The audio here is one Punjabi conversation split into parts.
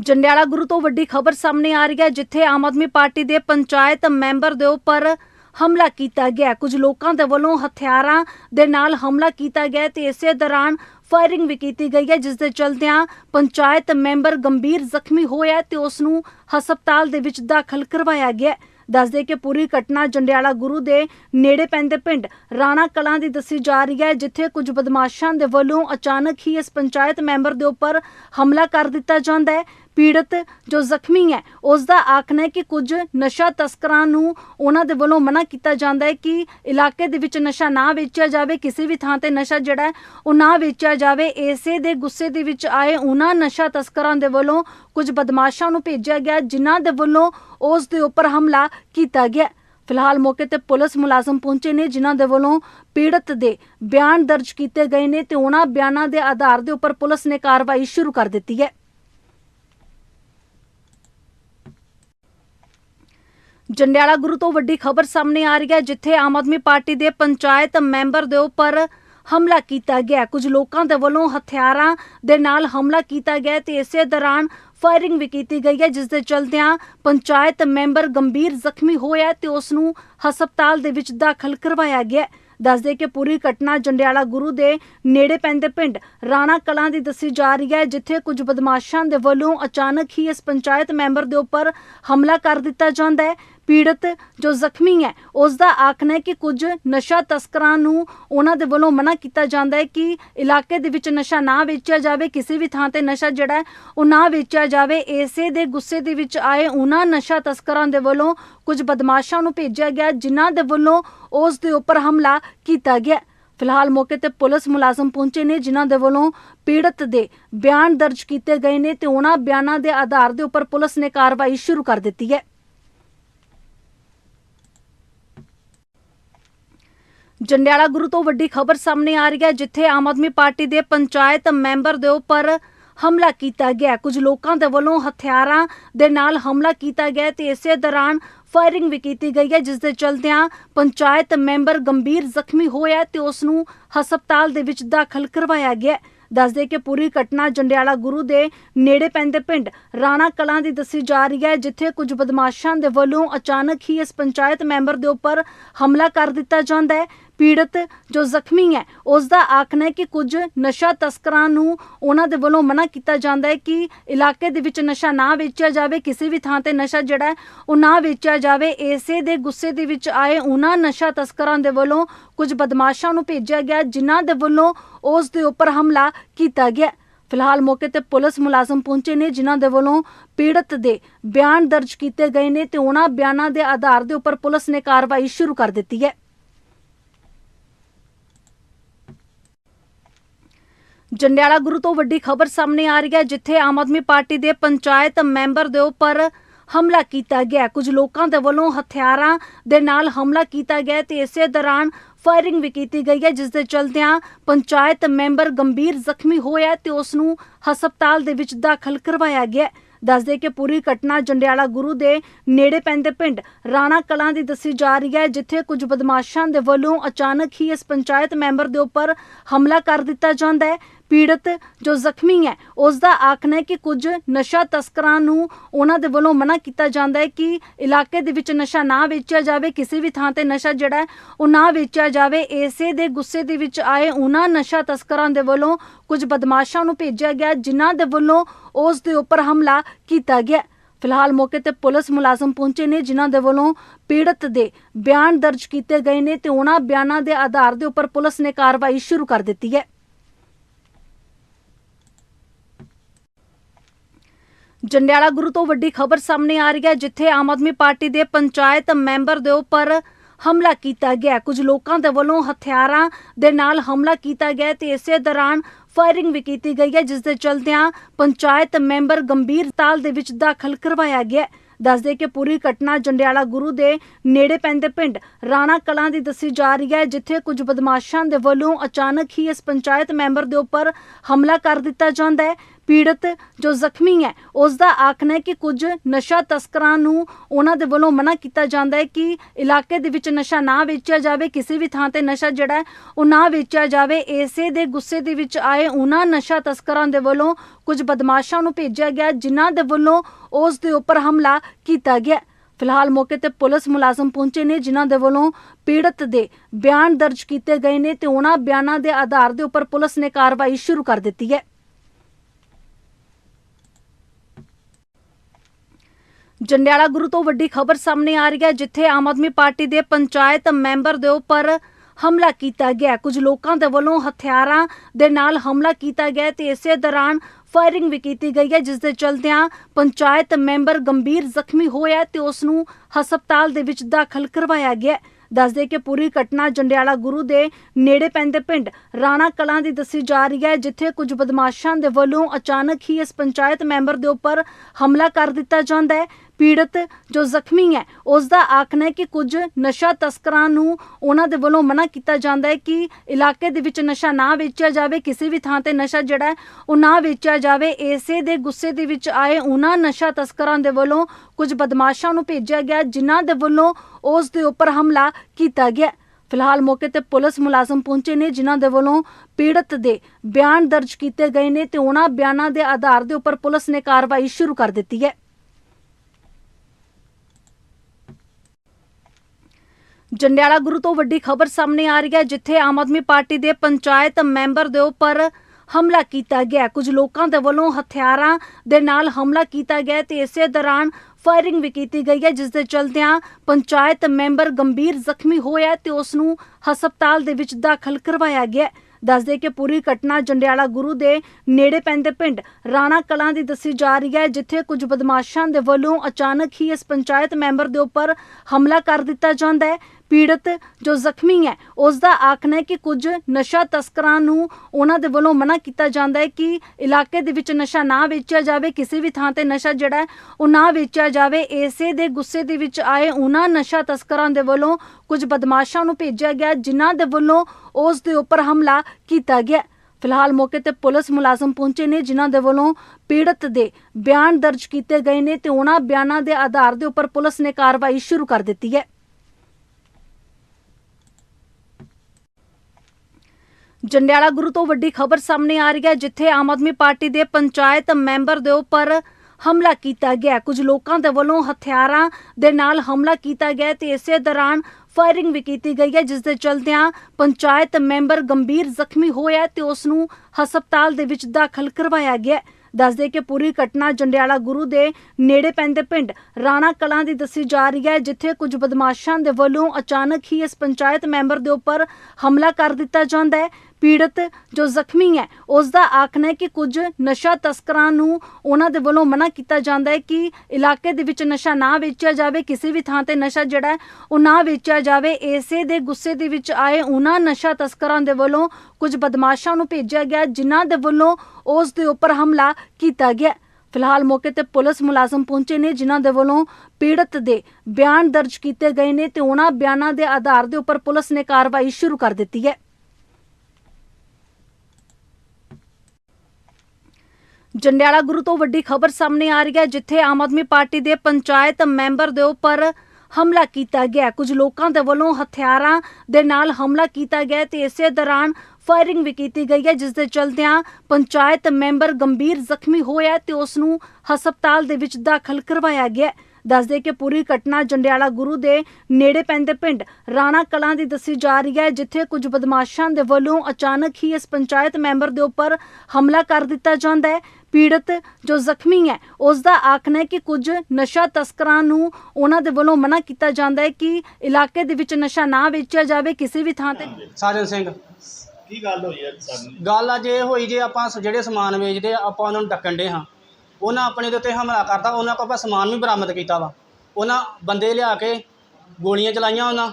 ਜੰਡਿਆਲਾ ਗੁਰੂ ਤੋਂ ਵੱਡੀ ਖਬਰ ਸਾਹਮਣੇ ਆ ਰਹੀ ਹੈ, ਜਿੱਥੇ ਆਮ ਆਦਮੀ ਪਾਰਟੀ ਦੇ ਪੰਚਾਇਤ ਮੈਂਬਰ ਦੇ ਉੱਪਰ ਹਮਲਾ ਕੀਤਾ ਗਿਆ। ਕੁਝ ਲੋਕਾਂ ਦੇ ਵੱਲੋਂ ਹਥਿਆਰਾਂ ਦੇ ਨਾਲ ਹਮਲਾ ਕੀਤਾ ਗਿਆ ਤੇ ਇਸੇ ਦੌਰਾਨ ਫਾਇਰਿੰਗ ਵੀ ਕੀਤੀ ਗਈ ਹੈ, ਜਿਸ ਦੇ ਚਲਦਿਆਂ ਪੰਚਾਇਤ ਮੈਂਬਰ ਗੰਭੀਰ ਜ਼ਖਮੀ ਹੋਇਆ ਤੇ ਉਸ ਨੂੰ ਹਸਪਤਾਲ ਦੇ ਵਿੱਚ ਦਾਖਲ ਕਰਵਾਇਆ ਗਿਆ। ਦੱਸਦੇ ਕਿ ਪੂਰੀ ਘਟਨਾ ਜੰਡਿਆਲਾ ਗੁਰੂ ਦੇ ਨੇੜੇ ਪੈਂਦੇ ਪਿੰਡ ਰਾਣਾ ਕਲਾਂ ਦੀ ਦੱਸੀ ਜਾ ਰਹੀ ਹੈ, ਜਿੱਥੇ ਕੁਝ ਬਦਮਾਸ਼ਾਂ ਦੇ ਵੱਲੋਂ ਅਚਾਨਕ ਹੀ ਇਸ ਪੰਚਾਇਤ ਮੈਂਬਰ ਦੇ ਉੱਪਰ ਹਮਲਾ ਕਰ ਦਿੱਤਾ ਜਾਂਦਾ ਹੈ। ਪੀੜਤ ਜੋ ਜ਼ਖਮੀ ਹੈ ਉਸ ਦਾ ਆਖਣਾ ਹੈ ਕਿ ਕੁਝ ਨਸ਼ਾ ਤਸਕਰਾਂ ਨੂੰ ਉਹਨਾਂ ਦੇ ਵੱਲੋਂ ਮਨਾ ਕੀਤਾ ਜਾਂਦਾ ਹੈ ਕਿ ਇਲਾਕੇ ਦੇ ਵਿੱਚ ਨਸ਼ਾ ਨਾ ਵੇਚਿਆ ਜਾਵੇ, ਕਿਸੇ ਵੀ ਥਾਂ ਤੇ ਨਸ਼ਾ ਜਿਹੜਾ ਹੈ, ਉਹ ਨਾ ਵੇਚਿਆ ਜਾਵੇ। ਇਸੇ ਦੇ ਗੁੱਸੇ ਦੇ ਵਿੱਚ ਆਏ ਉਹਨਾਂ ਨਸ਼ਾ ਤਸਕਰਾਂ ਦੇ ਵੱਲੋਂ ਕੁਝ ਬਦਮਾਸ਼ਾਂ ਨੂੰ ਭੇਜਿਆ ਗਿਆ, ਜਿਨ੍ਹਾਂ ਦੇ ਵੱਲੋਂ ਉਸ ਦੇ ਉੱਪਰ ਹਮਲਾ ਕੀਤਾ ਗਿਆ। ਫਿਲਹਾਲ ਮੌਕੇ ਤੇ ਪੁਲਿਸ ਮੁਲਾਜ਼ਮ ਪਹੁੰਚੇ ਨੇ, ਜਿਨ੍ਹਾਂ ਦੇ ਵੱਲੋਂ ਪੀੜਤ ਦੇ ਬਿਆਨ ਦਰਜ ਕੀਤੇ ਗਏ ਨੇ ਤੇ ਉਹਨਾਂ ਬਿਆਨਾਂ ਦੇ ਆਧਾਰ ਦੇ ਉੱਪਰ ਪੁਲਿਸ ਨੇ ਕਾਰਵਾਈ ਸ਼ੁਰੂ ਕਰ ਦਿੱਤੀ ਹੈ। ਜੰਡਿਆਲਾ ਗੁਰੂ ਤੋਂ ਵੱਡੀ ਖਬਰ ਸਾਹਮਣੇ ਆ ਰਹੀ ਹੈ, ਜਿੱਥੇ ਆਮ ਆਦਮੀ ਪਾਰਟੀ ਦੇ ਪੰਚਾਇਤ ਮੈਂਬਰ ਦੇ ਉੱਪਰ ਹਮਲਾ ਕੀਤਾ ਗਿਆ। ਕੁਝ ਲੋਕਾਂ ਦੇ ਵੱਲੋਂ ਹਥਿਆਰਾਂ ਦੇ ਨਾਲ ਹਮਲਾ ਕੀਤਾ ਗਿਆ ਤੇ ਇਸੇ ਦੌਰਾਨ ਫਾਇਰਿੰਗ ਵੀ ਕੀਤੀ ਗਈ ਹੈ, ਜਿਸ ਦੇ ਚਲਦਿਆਂ ਪੰਚਾਇਤ ਮੈਂਬਰ ਗੰਭੀਰ ਜ਼ਖਮੀ ਹੋਇਆ ਤੇ ਉਸ ਨੂੰ ਹਸਪਤਾਲ ਦੇ ਵਿੱਚ ਦਾਖਲ ਕਰਵਾਇਆ ਗਿਆ। ਦੱਸਦੇ ਕਿ ਪੂਰੀ ਘਟਨਾ ਜੰਡਿਆਲਾ ਗੁਰੂ ਦੇ ਨੇੜੇ ਪੈਂਦੇ ਪਿੰਡ ਰਾਣਾ ਕਲਾਂ ਦੀ ਦੱਸੀ ਜਾ ਰਹੀ ਹੈ, ਜਿੱਥੇ ਕੁਝ ਬਦਮਾਸ਼ਾਂ ਦੇ ਵੱਲੋਂ ਅਚਾਨਕ ਹੀ ਇਸ ਪੰਚਾਇਤ ਮੈਂਬਰ ਦੇ ਉੱਪਰ ਹਮਲਾ ਕਰ ਦਿੱਤਾ ਜਾਂਦਾ ਹੈ। ਪੀੜਤ ਜੋ ਜ਼ਖਮੀ ਹੈ ਉਸ ਦਾ ਆਖਣਾ ਹੈ ਕਿ ਕੁਝ ਨਸ਼ਾ ਤਸਕਰਾਂ ਨੂੰ ਉਹਨਾਂ ਦੇ ਵੱਲੋਂ ਮਨਾ ਕੀਤਾ ਜਾਂਦਾ ਹੈ ਕਿ ਇਲਾਕੇ ਦੇ ਵਿੱਚ ਨਸ਼ਾ ਨਾ ਵੇਚਿਆ ਜਾਵੇ, ਕਿਸੇ ਵੀ ਥਾਂ ਤੇ ਨਸ਼ਾ ਜਿਹੜਾ ਹੈ, ਉਹ ਨਾ ਵੇਚਿਆ ਜਾਵੇ। ਇਸੇ ਦੇ ਗੁੱਸੇ ਦੇ ਵਿੱਚ ਆਏ ਉਹਨਾਂ ਨਸ਼ਾ ਤਸਕਰਾਂ ਦੇ ਵੱਲੋਂ ਕੁਝ ਬਦਮਾਸ਼ਾਂ ਨੂੰ ਭੇਜਿਆ ਗਿਆ, ਜਿਨ੍ਹਾਂ ਦੇ ਵੱਲੋਂ ਉਸ ਦੇ ਉੱਪਰ ਹਮਲਾ ਕੀਤਾ ਗਿਆ। ਫਿਲਹਾਲ ਮੌਕੇ ਤੇ ਪੁਲਿਸ ਮੁਲਾਜ਼ਮ ਪਹੁੰਚੇ ਨੇ, ਜਿਨ੍ਹਾਂ ਦੇ ਵੱਲੋਂ ਪੀੜਤ ਦੇ ਬਿਆਨ ਦਰਜ ਕੀਤੇ ਗਏ ਨੇ ਤੇ ਉਹਨਾਂ ਬਿਆਨਾਂ ਦੇ ਆਧਾਰ ਦੇ ਉੱਪਰ ਪੁਲਿਸ ਨੇ ਕਾਰਵਾਈ ਸ਼ੁਰੂ ਕਰ ਦਿੱਤੀ ਹੈ। ਜੰਡਿਆਲਾ ਗੁਰੂ ਤੋਂ ਵੱਡੀ ਖਬਰ ਸਾਹਮਣੇ ਆ ਰਹੀ ਹੈ, ਜਿੱਥੇ ਆਮ ਆਦਮੀ ਪਾਰਟੀ ਦੇ ਪੰਚਾਇਤ ਮੈਂਬਰ ਦੇ ਉੱਪਰ ਹਮਲਾ ਕੀਤਾ ਗਿਆ। ਕੁਝ ਲੋਕਾਂ ਦੇ ਵੱਲੋਂ ਹਥਿਆਰਾਂ ਦੇ ਨਾਲ ਹਮਲਾ ਕੀਤਾ ਗਿਆ ਤੇ ਇਸੇ ਦੌਰਾਨ ਫਾਇਰਿੰਗ ਵੀ ਕੀਤੀ ਗਈ ਹੈ, ਜਿਸ ਦੇ ਚਲਦਿਆਂ ਪੰਚਾਇਤ ਮੈਂਬਰ ਗੰਭੀਰ ਜ਼ਖਮੀ ਹੋਇਆ ਤੇ ਉਸ ਨੂੰ ਹਸਪਤਾਲ ਦੇ ਵਿੱਚ ਦਾਖਲ ਕਰਵਾਇਆ ਗਿਆ ਦੱਸਦੇ ਕਿ ਪੂਰੀ ਘਟਨਾ ਜੰਡਿਆਲਾ ਗੁਰੂ ਦੇ ਨੇੜੇ ਪੈਂਦੇ ਪਿੰਡ ਰਾਣਾ ਕਲਾਂ ਦੀ ਦੱਸੀ ਜਾ ਰਹੀ ਹੈ, ਜਿੱਥੇ ਕੁਝ ਬਦਮਾਸ਼ਾਂ ਦੇ ਵੱਲੋਂ ਅਚਾਨਕ ਹੀ ਇਸ ਪੰਚਾਇਤ ਮੈਂਬਰ ਦੇ ਉੱਪਰ ਹਮਲਾ ਕਰ ਦਿੱਤਾ ਜਾਂਦਾ ਹੈ। ਪੀੜਤ ਜੋ ਜ਼ਖਮੀ ਹੈ ਉਸ ਦਾ ਆਖਣਾ ਹੈ ਕਿ ਕੁਝ ਨਸ਼ਾ ਤਸਕਰਾਂ ਨੂੰ ਉਹਨਾਂ ਦੇ ਵੱਲੋਂ ਮਨਾ ਕੀਤਾ ਜਾਂਦਾ ਹੈ ਕਿ ਇਲਾਕੇ ਦੇ ਵਿੱਚ ਨਸ਼ਾ ਨਾ ਵੇਚਿਆ ਜਾਵੇ, ਕਿਸੇ ਵੀ ਥਾਂ ਤੇ ਨਸ਼ਾ ਜਿਹੜਾ ਹੈ ਉਹ ਨਾ ਵੇਚਿਆ ਜਾਵੇ। ਇਸੇ ਦੇ ਗੁੱਸੇ ਦੇ ਵਿੱਚ ਆਏ ਉਹਨਾਂ ਨਸ਼ਾ ਤਸਕਰਾਂ ਦੇ ਵੱਲੋਂ ਕੁਝ ਬਦਮਾਸ਼ਾਂ ਨੂੰ ਭੇਜਿਆ ਗਿਆ, ਜਿਨ੍ਹਾਂ ਦੇ ਵੱਲੋਂ ਉਸ ਦੇ ਉੱਪਰ ਹਮਲਾ ਕੀਤਾ ਗਿਆ। ਫਿਲਹਾਲ ਮੌਕੇ ਤੇ ਪੁਲਿਸ ਮੁਲਾਜ਼ਮ ਪਹੁੰਚੇ ਨੇ, ਜਿਨ੍ਹਾਂ ਦੇ ਵੱਲੋਂ ਪੀੜਤ ਦੇ ਬਿਆਨ ਦਰਜ ਕੀਤੇ ਗਏ ਨੇ ਤੇ ਉਹਨਾਂ ਬਿਆਨਾਂ ਦੇ ਆਧਾਰ ਦੇ ਉੱਪਰ ਪੁਲਿਸ ਨੇ ਕਾਰਵਾਈ ਸ਼ੁਰੂ ਕਰ ਦਿੱਤੀ ਹੈ। ਜੰਡਿਆਲਾ ਗੁਰੂ ਤੋਂ ਵੱਡੀ ਖਬਰ ਸਾਹਮਣੇ ਆ ਰਹੀ ਹੈ, ਜਿੱਥੇ ਆਮ ਆਦਮੀ ਪਾਰਟੀ ਦੇ ਪੰਚਾਇਤ ਮੈਂਬਰ ਦੇ ਉੱਪਰ ਹਮਲਾ ਕੀਤਾ ਗਿਆ। ਕੁਝ ਲੋਕਾਂ ਦੇ ਵੱਲੋਂ ਹਥਿਆਰਾਂ ਦੇ ਨਾਲ ਹਮਲਾ ਕੀਤਾ ਗਿਆ ਤੇ ਇਸੇ ਦੌਰਾਨ ਫਾਇਰਿੰਗ ਵੀ ਕੀਤੀ ਗਈ ਹੈ, ਜਿਸ ਦੇ ਚਲਦਿਆਂ ਪੰਚਾਇਤ ਮੈਂਬਰ ਗੰਭੀਰ ਜ਼ਖਮੀ ਹੋਇਆ ਤੇ ਉਸ ਨੂੰ ਹਸਪਤਾਲ ਦੇ ਵਿੱਚ ਦਾਖਲ ਕਰਵਾਇਆ ਗਿਆ ਦੱਸਦੇ ਕਿ ਪੂਰੀ ਘਟਨਾ ਜੰਡਿਆਲਾ ਗੁਰੂ ਦੇ ਨੇੜੇ ਪੈਂਦੇ ਪਿੰਡ ਰਾਣਾ ਕਲਾਂ ਦੀ ਦੱਸੀ ਜਾ ਰਹੀ ਹੈ, ਜਿੱਥੇ ਕੁਝ ਬਦਮਾਸ਼ਾਂ ਦੇ ਵੱਲੋਂ ਅਚਾਨਕ ਹੀ ਇਸ ਪੰਚਾਇਤ ਮੈਂਬਰ ਦੇ ਉੱਪਰ ਹਮਲਾ ਕਰ ਦਿੱਤਾ ਜਾਂਦਾ ਹੈ। ਪੀੜਤ ਜੋ ਜ਼ਖਮੀ ਹੈ ਉਸ ਦਾ ਆਖਣਾ ਹੈ ਕਿ ਕੁਝ ਨਸ਼ਾ ਤਸਕਰਾਂ ਨੂੰ ਉਹਨਾਂ ਦੇ ਵੱਲੋਂ ਮਨਾ ਕੀਤਾ ਜਾਂਦਾ ਹੈ ਕਿ ਇਲਾਕੇ ਦੇ ਵਿੱਚ ਨਸ਼ਾ ਨਾ ਵੇਚਿਆ ਜਾਵੇ, ਕਿਸੇ ਵੀ ਥਾਂ ਤੇ ਨਸ਼ਾ ਜਿਹੜਾ ਹੈ ਉਹ ਨਾ ਵੇਚਿਆ ਜਾਵੇ। ਇਸੇ ਦੇ ਗੁੱਸੇ ਦੇ ਵਿੱਚ ਆਏ ਉਹਨਾਂ ਨਸ਼ਾ ਤਸਕਰਾਂ ਦੇ ਵੱਲੋਂ ਕੁਝ ਬਦਮਾਸ਼ਾਂ ਨੂੰ ਭੇਜਿਆ ਗਿਆ, ਜਿਨ੍ਹਾਂ ਦੇ ਵੱਲੋਂ ਉਸ ਦੇ ਉੱਪਰ ਹਮਲਾ ਕੀਤਾ ਗਿਆ। ਫਿਲਹਾਲ ਮੌਕੇ ਤੇ ਪੁਲਿਸ ਮੁਲਾਜ਼ਮ ਪਹੁੰਚੇ ਨੇ, ਜਿਨ੍ਹਾਂ ਦੇ ਵੱਲੋਂ ਪੀੜਤ ਦੇ ਬਿਆਨ ਦਰਜ ਕੀਤੇ ਗਏ ਨੇ ਤੇ ਉਹਨਾਂ ਬਿਆਨਾਂ ਦੇ ਆਧਾਰ ਦੇ ਉੱਪਰ ਪੁਲਿਸ ਨੇ ਕਾਰਵਾਈ ਸ਼ੁਰੂ ਕਰ ਦਿੱਤੀ ਹੈ। ਜੰਡਿਆਲਾ ਗੁਰੂ ਤੋਂ ਵੱਡੀ ਖਬਰ ਸਾਹਮਣੇ ਆ ਰਹੀ ਹੈ, ਜਿੱਥੇ ਆਮ ਆਦਮੀ ਪਾਰਟੀ ਦੇ ਪੰਚਾਇਤ ਮੈਂਬਰ ਦੇ ਉੱਪਰ ਹਮਲਾ ਕੀਤਾ ਗਿਆ। ਕੁਝ ਲੋਕਾਂ ਦੇ ਵੱਲੋਂ ਹਥਿਆਰਾਂ ਦੇ ਨਾਲ ਹਮਲਾ ਕੀਤਾ ਗਿਆ ਤੇ ਇਸੇ ਦੌਰਾਨ ਫਾਇਰਿੰਗ ਵੀ ਕੀਤੀ ਗਈ ਹੈ, ਜਿਸ ਦੇ ਚਲਦਿਆਂ ਪੰਚਾਇਤ ਮੈਂਬਰ ਗੰਭੀਰ ਤਾਲ ਦੇ ਵਿੱਚ ਦਾਖਲ ਕਰਵਾਇਆ ਗਿਆ ਦੱਸਦੇ ਕਿ ਪੂਰੀ ਘਟਨਾ ਜੰਡਿਆਲਾ ਗੁਰੂ ਦੇ ਨੇੜੇ ਪੈਂਦੇ ਪਿੰਡ ਰਾਣਾ ਕਲਾਂ ਦੀ ਦੱਸੀ ਜਾ ਰਹੀ ਹੈ, ਜਿੱਥੇ ਕੁਝ ਬਦਮਾਸ਼ਾਂ ਦੇ ਵੱਲੋਂ ਅਚਾਨਕ ਹੀ ਇਸ ਪੰਚਾਇਤ ਮੈਂਬਰ ਦੇ ਉੱਪਰ ਹਮਲਾ ਕਰ ਦਿੱਤਾ ਜਾਂਦਾ ਹੈ। ਪੀੜਤ ਜੋ ਜ਼ਖਮੀ ਹੈ ਉਸ ਦਾ ਆਖਣਾ ਹੈ ਕਿ ਕੁਝ ਨਸ਼ਾ ਤਸਕਰਾਂ ਨੂੰ ਉਹਨਾਂ ਦੇ ਵੱਲੋਂ ਮਨਾ ਕੀਤਾ ਜਾਂਦਾ ਹੈ ਕਿ ਇਲਾਕੇ ਦੇ ਵਿੱਚ ਨਸ਼ਾ ਨਾ ਵੇਚਿਆ ਜਾਵੇ, ਕਿਸੇ ਵੀ ਥਾਂ ਤੇ ਨਸ਼ਾ ਜਿਹੜਾ ਹੈ, ਉਹ ਨਾ ਵੇਚਿਆ ਜਾਵੇ। ਇਸੇ ਦੇ ਗੁੱਸੇ ਦੇ ਵਿੱਚ ਆਏ ਉਹਨਾਂ ਨਸ਼ਾ ਤਸਕਰਾਂ ਦੇ ਵੱਲੋਂ ਕੁਝ ਬਦਮਾਸ਼ਾਂ ਨੂੰ ਭੇਜਿਆ ਗਿਆ, ਜਿਨ੍ਹਾਂ ਦੇ ਵੱਲੋਂ ਉਸ ਦੇ ਉੱਪਰ ਹਮਲਾ ਕੀਤਾ ਗਿਆ। ਫਿਲਹਾਲ ਮੌਕੇ ਤੇ ਪੁਲਿਸ ਮੁਲਾਜ਼ਮ ਪਹੁੰਚੇ ਨੇ, ਜਿਨ੍ਹਾਂ ਦੇ ਵੱਲੋਂ ਪੀੜਤ ਦੇ ਬਿਆਨ ਦਰਜ ਕੀਤੇ ਗਏ ਨੇ ਤੇ ਉਹਨਾਂ ਬਿਆਨਾਂ ਦੇ ਆਧਾਰ ਦੇ ਉੱਪਰ ਪੁਲਿਸ ਨੇ ਕਾਰਵਾਈ ਸ਼ੁਰੂ ਕਰ ਦਿੱਤੀ ਹੈ। ਜੰਡਿਆਲਾ ਗੁਰੂ ਤੋਂ ਵੱਡੀ ਖਬਰ ਸਾਹਮਣੇ ਆ ਰਹੀ ਹੈ, ਜਿੱਥੇ ਆਮ ਆਦਮੀ ਪਾਰਟੀ ਦੇ ਪੰਚਾਇਤ ਮੈਂਬਰ ਦੇ ਉੱਪਰ ਹਮਲਾ ਕੀਤਾ ਗਿਆ। ਕੁਝ ਲੋਕਾਂ ਦੇ ਵੱਲੋਂ ਹਥਿਆਰਾਂ ਦੇ ਨਾਲ ਹਮਲਾ ਕੀਤਾ ਗਿਆ ਤੇ ਇਸੇ ਦੌਰਾਨ ਫਾਇਰਿੰਗ ਵੀ ਕੀਤੀ ਗਈ ਹੈ, ਜਿਸ ਦੇ ਚਲਦਿਆਂ ਪੰਚਾਇਤ ਮੈਂਬਰ ਗੰਭੀਰ ਜ਼ਖਮੀ ਹੋਇਆ ਤੇ ਉਸ ਨੂੰ ਹਸਪਤਾਲ ਦੇ ਵਿੱਚ ਦਾਖਲ ਕਰਵਾਇਆ ਗਿਆ ਦੱਸਦੇ ਕਿ ਪੂਰੀ ਘਟਨਾ ਜੰਡਿਆਲਾ ਗੁਰੂ ਦੇ ਨੇੜੇ ਪੈਂਦੇ ਪਿੰਡ ਰਾਣਾ ਕਲਾਂ ਦੀ ਦੱਸੀ ਜਾ ਰਹੀ ਹੈ, ਜਿੱਥੇ ਕੁਝ ਬਦਮਾਸ਼ਾਂ ਦੇ ਵੱਲੋਂ ਅਚਾਨਕ ਹੀ ਇਸ ਪੰਚਾਇਤ ਮੈਂਬਰ ਦੇ ਉੱਪਰ ਹਮਲਾ ਕਰ ਦਿੱਤਾ ਜਾਂਦਾ ਹੈ। ਪੀੜਤ ਜੋ ਜ਼ਖਮੀ ਹੈ ਉਸ ਦਾ ਆਖਣਾ ਹੈ ਕਿ ਕੁਝ ਨਸ਼ਾ ਤਸਕਰਾਂ ਨੂੰ ਉਹਨਾਂ ਦੇ ਵੱਲੋਂ ਮਨਾ ਕੀਤਾ ਜਾਂਦਾ ਹੈ ਕਿ ਇਲਾਕੇ ਦੇ ਵਿੱਚ ਨਸ਼ਾ ਨਾ ਵੇਚਿਆ ਜਾਵੇ, ਕਿਸੇ ਵੀ ਥਾਂ ਤੇ ਨਸ਼ਾ ਜਿਹੜਾ ਹੈ ਉਹ ਨਾ ਵੇਚਿਆ ਜਾਵੇ। ਇਸੇ ਦੇ ਗੁੱਸੇ ਦੇ ਵਿੱਚ ਆਏ ਉਹਨਾਂ ਨਸ਼ਾ ਤਸਕਰਾਂ ਦੇ ਵੱਲੋਂ ਕੁਝ ਬਦਮਾਸ਼ਾਂ ਨੂੰ ਭੇਜਿਆ ਗਿਆ, ਜਿਨ੍ਹਾਂ ਦੇ ਵੱਲੋਂ ਉਸ ਦੇ ਉੱਪਰ ਹਮਲਾ ਕੀਤਾ ਗਿਆ। ਫਿਲਹਾਲ ਮੌਕੇ ਤੇ ਪੁਲਿਸ ਮੁਲਾਜ਼ਮ ਪਹੁੰਚੇ ਨੇ, ਜਿਨ੍ਹਾਂ ਦੇ ਵੱਲੋਂ ਪੀੜਤ ਦੇ ਬਿਆਨ ਦਰਜ ਕੀਤੇ ਗਏ ਨੇ ਤੇ ਉਹਨਾਂ ਬਿਆਨਾਂ ਦੇ ਆਧਾਰ ਦੇ ਉੱਪਰ ਪੁਲਿਸ ਨੇ ਕਾਰਵਾਈ ਸ਼ੁਰੂ ਕਰ ਦਿੱਤੀ ਹੈ। ਜੰਡਿਆਲਾ ਗੁਰੂ ਤੋਂ ਵੱਡੀ ਖਬਰ ਸਾਹਮਣੇ ਆ ਰਹੀ ਹੈ, ਜਿੱਥੇ ਆਮ ਆਦਮੀ ਪਾਰਟੀ ਦੇ ਪੰਚਾਇਤ ਮੈਂਬਰ ਦੇ ਉੱਪਰ ਹਮਲਾ ਕੀਤਾ ਗਿਆ। ਕੁਝ ਲੋਕਾਂ ਦੇ ਵੱਲੋਂ ਹਥਿਆਰਾਂ ਦੇ ਨਾਲ ਹਮਲਾ ਕੀਤਾ ਗਿਆ ਤੇ ਇਸੇ ਦੌਰਾਨ ਫਾਇਰਿੰਗ ਵੀ ਕੀਤੀ ਗਈ ਹੈ, ਜਿਸ ਦੇ ਚਲਦਿਆਂ ਪੰਚਾਇਤ ਮੈਂਬਰ ਗੰਭੀਰ ਜ਼ਖਮੀ ਹੋਇਆ ਤੇ ਉਸ ਨੂੰ ਹਸਪਤਾਲ ਦੇ ਵਿੱਚ ਦਾਖਲ ਕਰਵਾਇਆ ਗਿਆ ਦੱਸਦੇ ਕਿ ਪੂਰੀ ਘਟਨਾ ਜੰਡਿਆਲਾ ਗੁਰੂ ਦੇ ਨੇੜੇ ਪੈਂਦੇ ਪਿੰਡ ਰਾਣਾ ਕਲਾਂ ਦੀ ਦੱਸੀ ਜਾ ਰਹੀ ਹੈ, ਜਿੱਥੇ ਕੁਝ ਬਦਮਾਸ਼ਾਂ ਦੇ ਵੱਲੋਂ ਅਚਾਨਕ ਹੀ ਇਸ ਪੰਚਾਇਤ ਮੈਂਬਰ ਦੇ ਉੱਪਰ ਹਮਲਾ ਕਰ ਦਿੱਤਾ ਜਾਂਦਾ ਹੈ। ਪੀੜਤ ਜੋ ਜ਼ਖਮੀ ਹੈ ਉਸ ਦਾ ਆਖਣਾ ਹੈ ਕਿ ਕੁਝ ਨਸ਼ਾ ਤਸਕਰਾਂ ਨੂੰ ਉਹਨਾਂ ਦੇ ਵੱਲੋਂ ਮਨਾ ਕੀਤਾ ਜਾਂਦਾ ਹੈ ਕਿ ਇਲਾਕੇ ਦੇ ਵਿੱਚ ਨਸ਼ਾ ਨਾ ਵੇਚਿਆ ਜਾਵੇ, ਕਿਸੇ ਵੀ ਥਾਂ ਤੇ ਨਸ਼ਾ ਜਿਹੜਾ ਹੈ ਉਹ ਨਾ ਵੇਚਿਆ ਜਾਵੇ। ਇਸੇ ਦੇ ਗੁੱਸੇ ਦੇ ਵਿੱਚ ਆਏ ਉਹਨਾਂ ਨਸ਼ਾ ਤਸਕਰਾਂ ਦੇ ਵੱਲੋਂ ਕੁਝ ਬਦਮਾਸ਼ਾਂ ਨੂੰ ਭੇਜਿਆ ਗਿਆ, ਜਿਨ੍ਹਾਂ ਦੇ ਵੱਲੋਂ ਉਸ ਦੇ ਉੱਪਰ ਹਮਲਾ ਕੀਤਾ ਗਿਆ। ਫਿਲਹਾਲ ਮੌਕੇ ਤੇ ਪੁਲਿਸ ਮੁਲਾਜ਼ਮ ਪਹੁੰਚੇ ਨੇ, ਜਿਨ੍ਹਾਂ ਦੇ ਵੱਲੋਂ ਪੀੜਤ ਦੇ ਬਿਆਨ ਦਰਜ ਕੀਤੇ ਗਏ ਨੇ ਤੇ ਉਹਨਾਂ ਬਿਆਨਾਂ ਦੇ ਆਧਾਰ ਦੇ ਉੱਪਰ ਪੁਲਿਸ ਨੇ ਕਾਰਵਾਈ ਸ਼ੁਰੂ ਕਰ ਦਿੱਤੀ ਹੈ। ਜੰਡਿਆਲਾ ਗੁਰੂ ਤੋਂ ਵੱਡੀ ਖਬਰ ਸਾਹਮਣੇ ਆ ਰਹੀ ਹੈ, ਜਿੱਥੇ ਆਮ ਆਦਮੀ ਪਾਰਟੀ ਦੇ ਪੰਚਾਇਤ ਮੈਂਬਰ ਦੇ ਉੱਪਰ ਹਮਲਾ ਕੀਤਾ ਗਿਆ। ਕੁਝ ਲੋਕਾਂ ਦੇ ਵੱਲੋਂ ਹਥਿਆਰਾਂ ਦੇ ਨਾਲ ਹਮਲਾ ਕੀਤਾ ਗਿਆ ਤੇ ਇਸੇ ਦੌਰਾਨ ਫਾਇਰਿੰਗ ਵੀ ਕੀਤੀ ਗਈ ਹੈ, ਜਿਸ ਦੇ ਚਲਦਿਆਂ ਪੰਚਾਇਤ ਮੈਂਬਰ ਗੰਭੀਰ ਜ਼ਖਮੀ ਹੋਇਆ ਤੇ ਉਸ ਨੂੰ ਹਸਪਤਾਲ ਦੇ ਵਿੱਚ ਦਾਖਲ ਕਰਵਾਇਆ ਗਿਆ ਦੱਸਦੇ ਕਿ ਪੂਰੀ ਘਟਨਾ ਜੰਡਿਆਲਾ ਗੁਰੂ ਦੇ ਨੇੜੇ ਪੈਂਦੇ ਪਿੰਡ ਰਾਣਾ ਕਲਾਂ ਦੀ ਦੱਸੀ ਜਾ ਰਹੀ ਹੈ, ਜਿੱਥੇ ਕੁਝ ਬਦਮਾਸ਼ਾਂ ਦੇ ਵੱਲੋਂ ਅਚਾਨਕ ਹੀ ਇਸ ਪੰਚਾਇਤ ਮੈਂਬਰ ਦੇ ਉੱਪਰ ਹਮਲਾ ਕਰ ਦਿੱਤਾ ਜਾਂਦਾ ਹੈ। ਪੀੜਤ ਜੋ ਜ਼ਖਮੀ ਹੈ ਉਸ ਦਾ ਆਖਣਾ ਹੈ ਕਿ ਕੁਝ ਨਸ਼ਾ ਤਸਕਰਾਂ ਨੂੰ ਉਹਨਾਂ ਦੇ ਵੱਲੋਂ ਮਨਾ ਕੀਤਾ ਜਾਂਦਾ ਹੈ ਕਿ ਇਲਾਕੇ ਦੇ ਵਿੱਚ ਨਸ਼ਾ ਨਾ ਵੇਚਿਆ ਜਾਵੇ, ਕਿਸੇ ਵੀ ਥਾਂ ਤੇ ਨਸ਼ਾ ਜਿਹੜਾ ਹੈ, ਉਹ ਨਾ ਵੇਚਿਆ ਜਾਵੇ। ਇਸੇ ਦੇ ਗੁੱਸੇ ਦੇ ਵਿੱਚ ਆਏ ਉਹਨਾਂ ਨਸ਼ਾ ਤਸਕਰਾਂ ਦੇ ਵੱਲੋਂ ਕੁਝ ਬਦਮਾਸ਼ਾਂ ਨੂੰ ਭੇਜਿਆ ਗਿਆ, ਜਿਨ੍ਹਾਂ ਦੇ ਵੱਲੋਂ ਉਸ ਦੇ ਉੱਪਰ ਹਮਲਾ ਕੀਤਾ ਗਿਆ। ਫਿਲਹਾਲ ਮੌਕੇ ਤੇ ਪੁਲਿਸ ਮੁਲਾਜ਼ਮ ਪਹੁੰਚੇ ਨੇ, ਜਿਨ੍ਹਾਂ ਦੇ ਵੱਲੋਂ ਪੀੜਤ ਦੇ ਬਿਆਨ ਦਰਜ ਕੀਤੇ ਗਏ ਨੇ ਤੇ ਉਹਨਾਂ ਬਿਆਨਾਂ ਦੇ ਆਧਾਰ ਦੇ ਉੱਪਰ ਪੁਲਿਸ ਨੇ ਕਾਰਵਾਈ ਸ਼ੁਰੂ ਕਰ ਦਿੱਤੀ ਹੈ। ਜੰਡਿਆਲਾ ਗੁਰੂ ਤੋਂ ਵੱਡੀ ਖਬਰ ਸਾਹਮਣੇ ਆ ਰਹੀ ਹੈ, ਜਿੱਥੇ ਆਮ ਆਦਮੀ ਪਾਰਟੀ ਦੇ ਪੰਚਾਇਤ ਮੈਂਬਰ ਦੇ ਉੱਪਰ ਹਮਲਾ ਕੀਤਾ ਗਿਆ ਕੁਝ ਲੋਕਾਂ ਦੇ ਵੱਲੋਂ ਹਥਿਆਰਾਂ ਦੇ ਨਾਲ ਹਮਲਾ ਕੀਤਾ ਗਿਆ ਤੇ ਇਸੇ ਦੌਰਾਨ ਫਾਇਰਿੰਗ ਵੀ ਕੀਤੀ ਗਈ ਹੈ, ਜਿਸ ਦੇ ਚਲਦਿਆਂ ਪੰਚਾਇਤ ਮੈਂਬਰ ਗੰਭੀਰ ਜ਼ਖਮੀ ਹੋਇਆ ਤੇ ਉਸ ਨੂੰ ਹਸਪਤਾਲ ਦੇ ਵਿੱਚ ਦਾਖਲ ਕਰਵਾਇਆ ਗਿਆ ਦੱਸਦੇ ਕਿ ਪੂਰੀ ਘਟਨਾ ਜੰਡਿਆਲਾ ਗੁਰੂ ਦੇ ਨੇੜੇ ਪੈਂਦੇ ਪਿੰਡ ਰਾਣਾ ਕਲਾਂ ਦੀ ਦੱਸੀ ਜਾ ਰਹੀ ਹੈ, ਜਿੱਥੇ ਕੁਝ ਬਦਮਾਸ਼ਾਂ ਦੇ ਵੱਲੋਂ ਅਚਾਨਕ ਹੀ ਇਸ ਪੰਚਾਇਤ ਮੈਂਬਰ ਦੇ ਉੱਪਰ ਹਮਲਾ ਕਰ ਦਿੱਤਾ ਜਾਂਦਾ ਹੈ। ਪੀੜਤ ਜੋ ਜ਼ਖਮੀ ਹੈ ਉਸ ਦਾ ਆਖਣਾ ਹੈ ਕਿ ਕੁਝ ਨਸ਼ਾ ਤਸਕਰਾਂ ਨੂੰ ਉਹਨਾਂ ਦੇ ਵੱਲੋਂ ਮਨਾ ਕੀਤਾ ਜਾਂਦਾ ਹੈ ਕਿ ਇਲਾਕੇ ਦੇ ਵਿੱਚ ਨਸ਼ਾ ਨਾ ਵੇਚਿਆ ਜਾਵੇ ਕਿਸੇ ਵੀ ਥਾਂ ਤੇ। ਸਾਜਨ ਸਿੰਘ। ਕੀ ਗੱਲ ਹੋਈ ਹੈ ਸਾਨੂੰ? ਗੱਲ ਅੱਜ ਇਹ ਹੋਈ ਜੇ ਆਪਾਂ ਜਿਹੜੇ ਸਮਾਨ ਵੇਚਦੇ ਆ ਆਪਾਂ ਉਹਨਾਂ ਨੂੰ ਡੱਕਣ ਦੇ ਹਾਂ। ਉਹਨਾਂ ਆਪਣੇ ਦੇ ਉੱਤੇ ਹਮਲਾ ਕਰਤਾ ਉਹਨਾਂ ਕੋਲ ਆਪਾਂ ਸਮਾਨ ਵੀ ਬਰਾਮਦ ਕੀਤਾ ਵਾ। ਉਹਨਾਂ ਬੰਦੇ ਲਿਆ ਕੇ ਗੋਲੀਆਂ ਚਲਾਈਆਂ ਉਹਨਾਂ